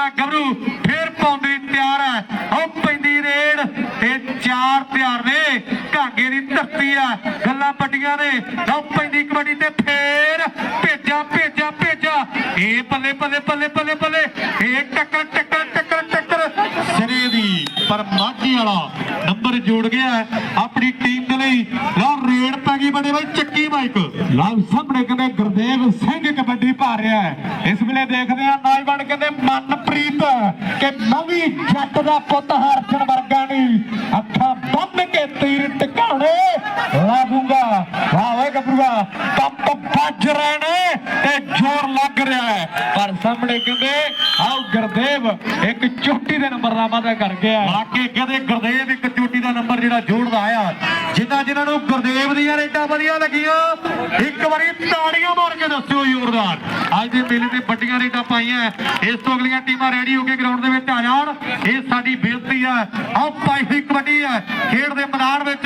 ਬਾਜੀ ਗੱਭਰੂ ਫੇਰ ਪਾਉਂਦੀ ਤਿਆਰ ਹੈ। ਉਹ ਪੈਂਦੀ ਰੇਡ ਤੇ ਚਾਰ ਤਿਆਰ ਨੇ। ਘਾਗੇ ਦੀ ਧਰਤੀ ਆ, ਗੱਲਾਂ ਪੱਟੀਆਂ ਨੇ। ਲਓ ਪੈਂਦੀ ਕਬੱਡੀ ਤੇ ਫੇਰ ਭੇਜਾ ਭੇਜਾ ਭੇਜਾ। ਇਹ ਬੱਲੇ ਬੱਲੇ ਬੱਲੇ ਬੱਲੇ ਬੱਲੇ ਇਹ ਟੱਕਰ ਟੱਕਰ ਟੱਕਰ ਟੱਕਰ। ਸਿਰੇ ਦੀ ਪਰ ਮਾਝੀ ਵਾਲਾ ਨੰਬਰ ਜੋੜ ਗਿਆ ਆਪਣੀ ਟੀਮ ਦੇ ਲਈ। ਲਓ ਰੇਡ ਪੈ ਗਈ ਬੜੇ ਬਾਈ, ਚੱਕੀ ਮਾਈਕ ਲਓ ਸਾਹਮਣੇ ਕਹਿੰਦੇ ਗੁਰਦੇਵ ਸਿੰਘ ਕਬੱਡੀ ਪਾ ਰਿਹਾ ਹੈ। ਇਸ ਵੇਲੇ ਦੇਖਦੇ ਆ ਨੌਜਵਾਨ ਕਹਿੰਦੇ ਮਨਪ੍ਰੀਤ ਕਿ ਨਵੀਂ ਜੱਟ ਦਾ ਪੁੱਤ ਹਰਜਨ ਵਰਗਾ ਨਹੀਂ। ਅੱਖਾਂ ਬੰਨ ਕੇ ਤੀਰ ਟਿਕਾਣੇ ਲਾ ਵਾਹ ਓਏ ਗੱਭਰੂਆ, ਪੰਪ ਵੱਜ ਰਹੇ ਨੇ ਤੇ ਜ਼ੋਰ ਲੱਗ ਰਿਹਾ ਹੈ। ਪਰ ਸਾਹਮਣੇ ਕਹਿੰਦੇ, ਆਓ ਗੁਰਦੇਵ, ਇੱਕ ਚੋਟੀ ਦੇ ਨੰਬਰ ਦਾ ਵਾਅਦਾ ਕਰ ਗਿਆ ਹੈ। ਕਹਿੰਦੇ ਗੁਰਦੇਵ ਇੱਕ ਚੋਟੀ ਦਾ ਨੰਬਰ ਜਿਹੜਾ ਜੋੜਦਾ ਆਇਆ। ਜਿਨ੍ਹਾਂ ਜਿਨ੍ਹਾਂ ਨੂੰ ਗੁਰਦੇਵ ਦੀਆਂ ਰੇਡਾਂ ਵਧੀਆ ਲੱਗੀਆਂ। ਇੱਕ ਵਾਰੀ ਤਾੜੀਆਂ ਮਾਰ ਕੇ ਦੱਸਿਓ ਜ਼ੋਰਦਾਰ ਅੱਜ ਦੇ ਮੇਲੇ ਤੇ ਵੱਡੀਆਂ ਰੇਡਾਂ ਪਾਈਆਂ ਇਸ ਤੋਂ ਅਗਲੀਆਂ ਟੀਮਾਂ ਰੈਡੀ ਹੋ ਕੇ ਗਰਾਊਂਡ ਦੇ ਵਿੱਚ ਆ ਜਾਣ। ਇਹ ਸਾਡੀ ਬੇਨਤੀ ਹੈ ਆਹ ਪਾਈ ਹੋਈ ਕਬੱਡੀ ਹੈ ਖੇਡ ਦੇ ਮੈਦਾਨ ਵਿੱਚ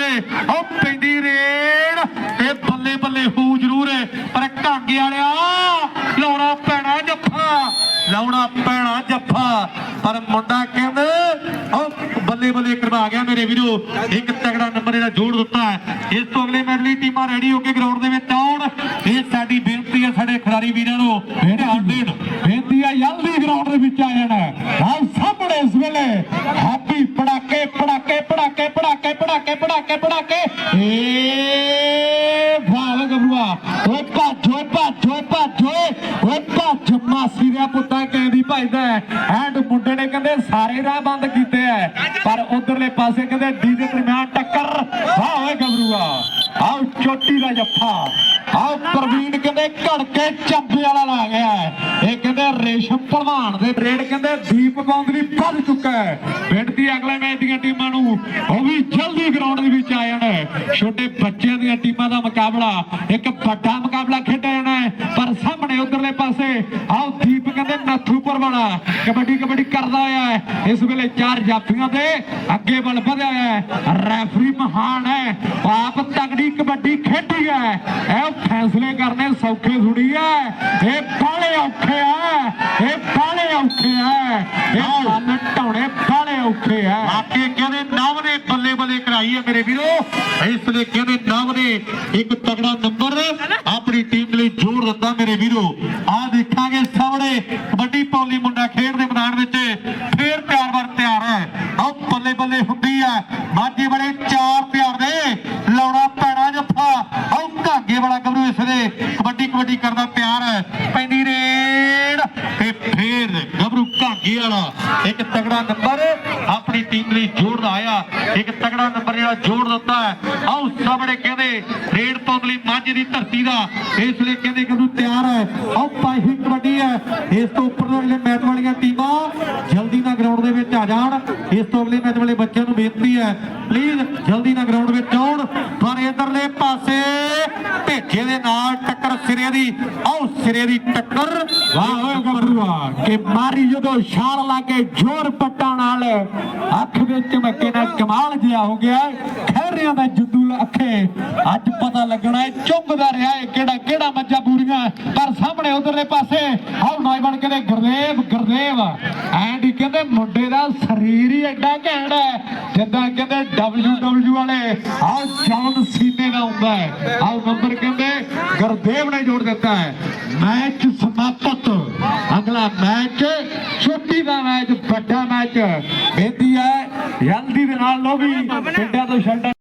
ਆਹ ਪੈਂਦੀ ਰੇਡ। ਤੇ ਬੱਲੇ ਬੱਲੇ ਹੋ ਜ਼ਰੂਰ ਹੈ ਪਰ ਘਾਗੇ ਵਾਲਿਆ ਲਾਉਣਾ ਪੈਣਾ ਜੱਫਾ। ਲਾਉਣਾ ਪੈਣਾ ਜੱਫਾ। ਪਰ ਮੁੰਡਾ ਕਹਿੰਦੇ, ਉਹ ਬੱਲੇ ਬੱਲੇ ਕਰਵਾ ਗਿਆ ਮੇਰੇ ਵੀਰੋ। ਇੱਕ ਤਗੜਾ ਨੰਬਰ ਇਹਦਾ ਜੋੜ ਦਿੱਤਾ ਇਸ ਤੋਂ ਅਗਲੇ ਮੈਚ ਲਈ ਟੀਮਾਂ ਰੈਡੀ ਹੋ ਕੇ ਗਰਾਊਂਡ ਦੇ ਵਿੱਚ ਆਉਣ। ਇਹ ਸਾਡੀ ਬੇਨਤੀ ਹੈ ਸਾਡੇ ਖਿਡਾਰੀ ਵੀਰਾਂ ਨੂੰ। ਧਿਆਨ ਦੇਣ ਬੇਨਤੀ ਆ ਜਲਦੀ ਗਰਾਊਂਡ ਦੇ ਵਿੱਚ ਆ ਜਾਣਾ ਨਾਲ ਸਾਹਮਣੇ ਇਸ ਵੇਲੇ ਹੈਪੀ ਪੜਾਕੇ ਪੜਾਕੇ ਪੜਾਕੇ ਪੜਾਕੇ ਪੜਾਕੇ ਪੜਾਕੇ ਪੜਾਕੇ। ਏ ਵਾਹ ਗੱਭਰੂਆ। ਓਏ ਭੱਜ ਓਏ ਭੱਜ ਓਏ ਭੱਜ ਓਏ ਭੱਜ, ਮਾਸੀ ਦਾ ਪੁੱਤ। ਕਹਿੰਦੀ ਭੱਜਦਾ ਹੈਂਡ ਮੁੰਡੇ ਨੇ ਕਹਿੰਦੇ ਸਾਰੇ ਰਾਹ ਬੰਦ ਕੀਤੇ ਐ। ਪਰ ਉਧਰਲੇ ਪਾਸੇ ਕਹਿੰਦੇ ਡੀਜੇ ਦਰਮਿਆਨ ਟੱਕਰ। ਵਾਹ ਓਏ ਗੱਭਰੂਆ ਆਓ ਚੋਟੀ ਦਾ ਜੱਫਾ। ਆਓ ਪ੍ਰਵੀਨ ਕਹਿੰਦੇ ਘੜ ਕੇ ਚੱਬੇ ਵਾਲਾ ਲਾ ਗਿਆ ਇਹ ਕਹਿੰਦੇ ਰੇਸ਼ਮ ਭਲਵਾਨ ਦੇ ਰੇਡ ਕਹਿੰਦੇ ਦੀਪ ਬੌਂਦਲੀ ਵੱਧ ਚੁੱਕਾ ਹੈ। ਪਿੰਡ ਅਗਲੇ ਮੈਚ ਦੀਆਂ ਟੀਮਾਂ ਨੂੰ ਉਹ ਵੀ ਜਲਦੀ ਗਰਾਊਂਡ ਦੇ ਵਿੱਚ ਆ ਜਾਣ ਛੋਟੇ ਬੱਚਿਆਂ ਦੀਆਂ ਟੀਮਾਂ ਦਾ ਮੁਕਾਬਲਾ ਇੱਕ ਵੱਡਾ ਮੁਕਾਬਲਾ ਖੇਡਿਆ ਜਾਣਾ ਹੈ। ਪਰ ਸਾਹਮਣੇ ਉਧਰਲੇ ਪਾਸੇ ਆਓ ਦੀਪ ਕਹਿੰਦੇ ਨੱਥੂਪੁਰ ਵਾਲਾ ਕਬੱਡੀ ਕਬੱਡੀ ਕਰਦਾ ਹੋਇਆ ਹੈ। ਇਸ ਵੇਲੇ ਚਾਰ ਜਾਫੀਆਂ ਦੇ ਅੱਗੇ ਵੱਲ ਵਧਿਆ ਹੋਇਆ ਹੈ। ਰੈਫਰੀ ਮਹਾਨ ਹੈ। ਆਪ ਤਗੜੀ ਕਬੱਡੀ ਖੇਡੀ ਹੈ। ਇਹ ਫੈਸਲੇ ਕਰਨੇ ਸੌਖੇ ਥੋੜੀ ਹੈ। ਇਹ ਬਾਲੇ ਔਖੇ ਆ। ਇਹ ਬਾਲੇ ਔਖੇ ਆ। ਇਹ ਮਨ ਢਾਉਣੇ ਬਾਲੇ ਔਖੇ ਆ। ਆਕੇ ਕਹਿੰਦੇ ਨਵ ਨੇ ਬੱਲੇ ਬੱਲੇ ਕਰਾਈ ਹੈ ਮੇਰੇ ਵੀਰੋ। ਇਸ ਲਈ ਕਹਿੰਦੇ ਨਵ ਨੇ ਇੱਕ ਤਗੜਾ ਨੰਬਰ ਆਪਣੀ ਟੀਮ ਲਈ ਜੋੜ ਦਿੱਤਾ ਮੇਰੇ ਵੀਰੋ। ਆ ਦੇਖਾਂਗੇ ਸਾਹਮਣੇ ਕਬੱਡੀ ਪੌਲੀ ਮੁੰਡਾ ਖੇਡ ਦੇ ਮੈਦਾਨ ਵਿੱਚ ਫੇਰ ਤਿਆਰ ਵਰ ਤਿਆਰ ਹੈ। ਆਹ ਬੱਲੇ ਬੱਲੇ ਹੁੰਦੀ ਹੈ। ਮਾਝੇ ਬੜੇ ਚਾਰ ਤਿਆਰ ਨੇ ਲਾਉਣਾ ਜੱਫਾ ਆਹ ਧਾਗੇ ਵਾਲਾ ਗੱਭਰੂ ਇਸ ਦੇ। ਕਬੱਡੀ ਕਬੱਡੀ ਕਰਦਾ ਪਿਆਰ। ਹੈ ਪੈਂਦੀ ਰੇਡ ਤੇ ਫੇਰ ਗੱਭਰੂ ਘਾਗੇ ਵਾਲਾ। ਇੱਕ ਤਗੜਾ ਨੰਬਰ ਆਪਣੀ ਟੀਮ ਲਈ ਜੋੜਦਾ ਆਇਆ। ਇੱਕ ਤਗੜਾ ਨੰਬਰ ਜਿਹੜਾ ਜੋੜ ਦਿੱਤਾ ਹੈ। ਸਾਹਮਣੇ ਕਹਿੰਦੇ ਰੇਡ ਪਾਉਣ ਲਈ ਮਾਝੇ ਦੀ ਧਰਤੀ ਦਾ। ਇਸ ਲਈ ਕਹਿੰਦੇ ਗੱਭਰੂ ਤਿਆਰ ਹੈ। ਆਓ ਪਾਈ ਕਬੱਡੀ ਹੈ। ਇਸ ਤੋਂ ਉੱਪਰ ਦੇ ਮੈਚ ਵਾਲੀਆਂ ਟੀਮਾਂ, ਜਲਦੀ ਨਾਲ ਗਰਾਊਂਡ ਦੇ ਵਿੱਚ ਆ ਜਾਣ। ਇਸ ਤੋਂ ਅਗਲੇ ਮੈਚ ਵਾਲੇ ਬੱਚਿਆਂ ਨੂੰ ਬੇਨਤੀ ਹੈ ਪਲੀਜ਼ ਜਲਦੀ ਨਾਲ ਗਰਾਊਂਡ ਵਿੱਚ ਆਉਣ। ਪਰ ਇਧਰਲੇ ਪਾਸੇ ਭੇਜੇ ਦੇ ਨਾਲ ਟੱਕਰ ਸਿਰੇ ਦੀ ਆਓ ਸਿਰੇ ਦੀ ਟੱਕਰ। ਵਾਹ ਓਏ ਗੱਭਰੂਆ ਕਿ ਮਾਰੀ ਜਦੋਂ ਛਾਲ ਲਾ ਕੇ ਜ਼ੋਰ ਪੱਟਾਂ ਨਾਲ ਅੱਖ ਦੇ ਝਮੱਕੇ ਨਾਲ ਕਮਾਲ ਜਿਹਾ ਹੋ ਗਿਆ। ਖੈਰਿਆਂ ਦਾ ਜੁੱਦੂ ਅੱਖੇ ਅੱਜ ਪਤਾ ਲੱਗਣਾ ਹੈ ਚੁੰਗਦਾ ਰਿਹਾ ਹੈ ਕਿਹੜਾ ਕਿਹੜਾ ਮੱਝਾ ਬੂਰੀਆਂ। ਪਰ ਸਾਹਮਣੇ ਉਧਰਲੇ ਪਾਸੇ ਆਹ ਨੌਜਵਾਨ ਕਹਿੰਦੇ ਗੁਰਦੇਵ ਗੁਰਦੇਵ। ਐਂਡ ਹੀ ਕਹਿੰਦੇ ਮੁੰਡੇ ਦਾ ਸਰੀਰ ਹੀ ਐਡਾ ਘੈਂਟ ਹੈ। ਜਿੱਦਾਂ ਕਹਿੰਦੇ WW ਵਾਲੇ ਆਹ ਜੌਨ ਸੀਨੇ ਦਾ ਹੁੰਦਾ ਹੈ। ਆਹ ਨੰਬਰ ਕਹਿੰਦੇ, ਗੁਰਦੇਵ ਨੇ ਜੋੜ ਦਿੱਤਾ ਹੈ। ਮੈਚ ਸਮਾਪਤ। ਅਗਲਾ ਮੈਚ ਛੋਟੀ ਦਾ ਮੈਚ, ਵੱਡਾ ਮੈਚ। ਬੇਦੀ ਹੈ ਜਲਦੀ ਦੇ ਨਾਲ ਲੋਵੀ ਪਿੰਡਾਂ ਤੋਂ ਛੱਡ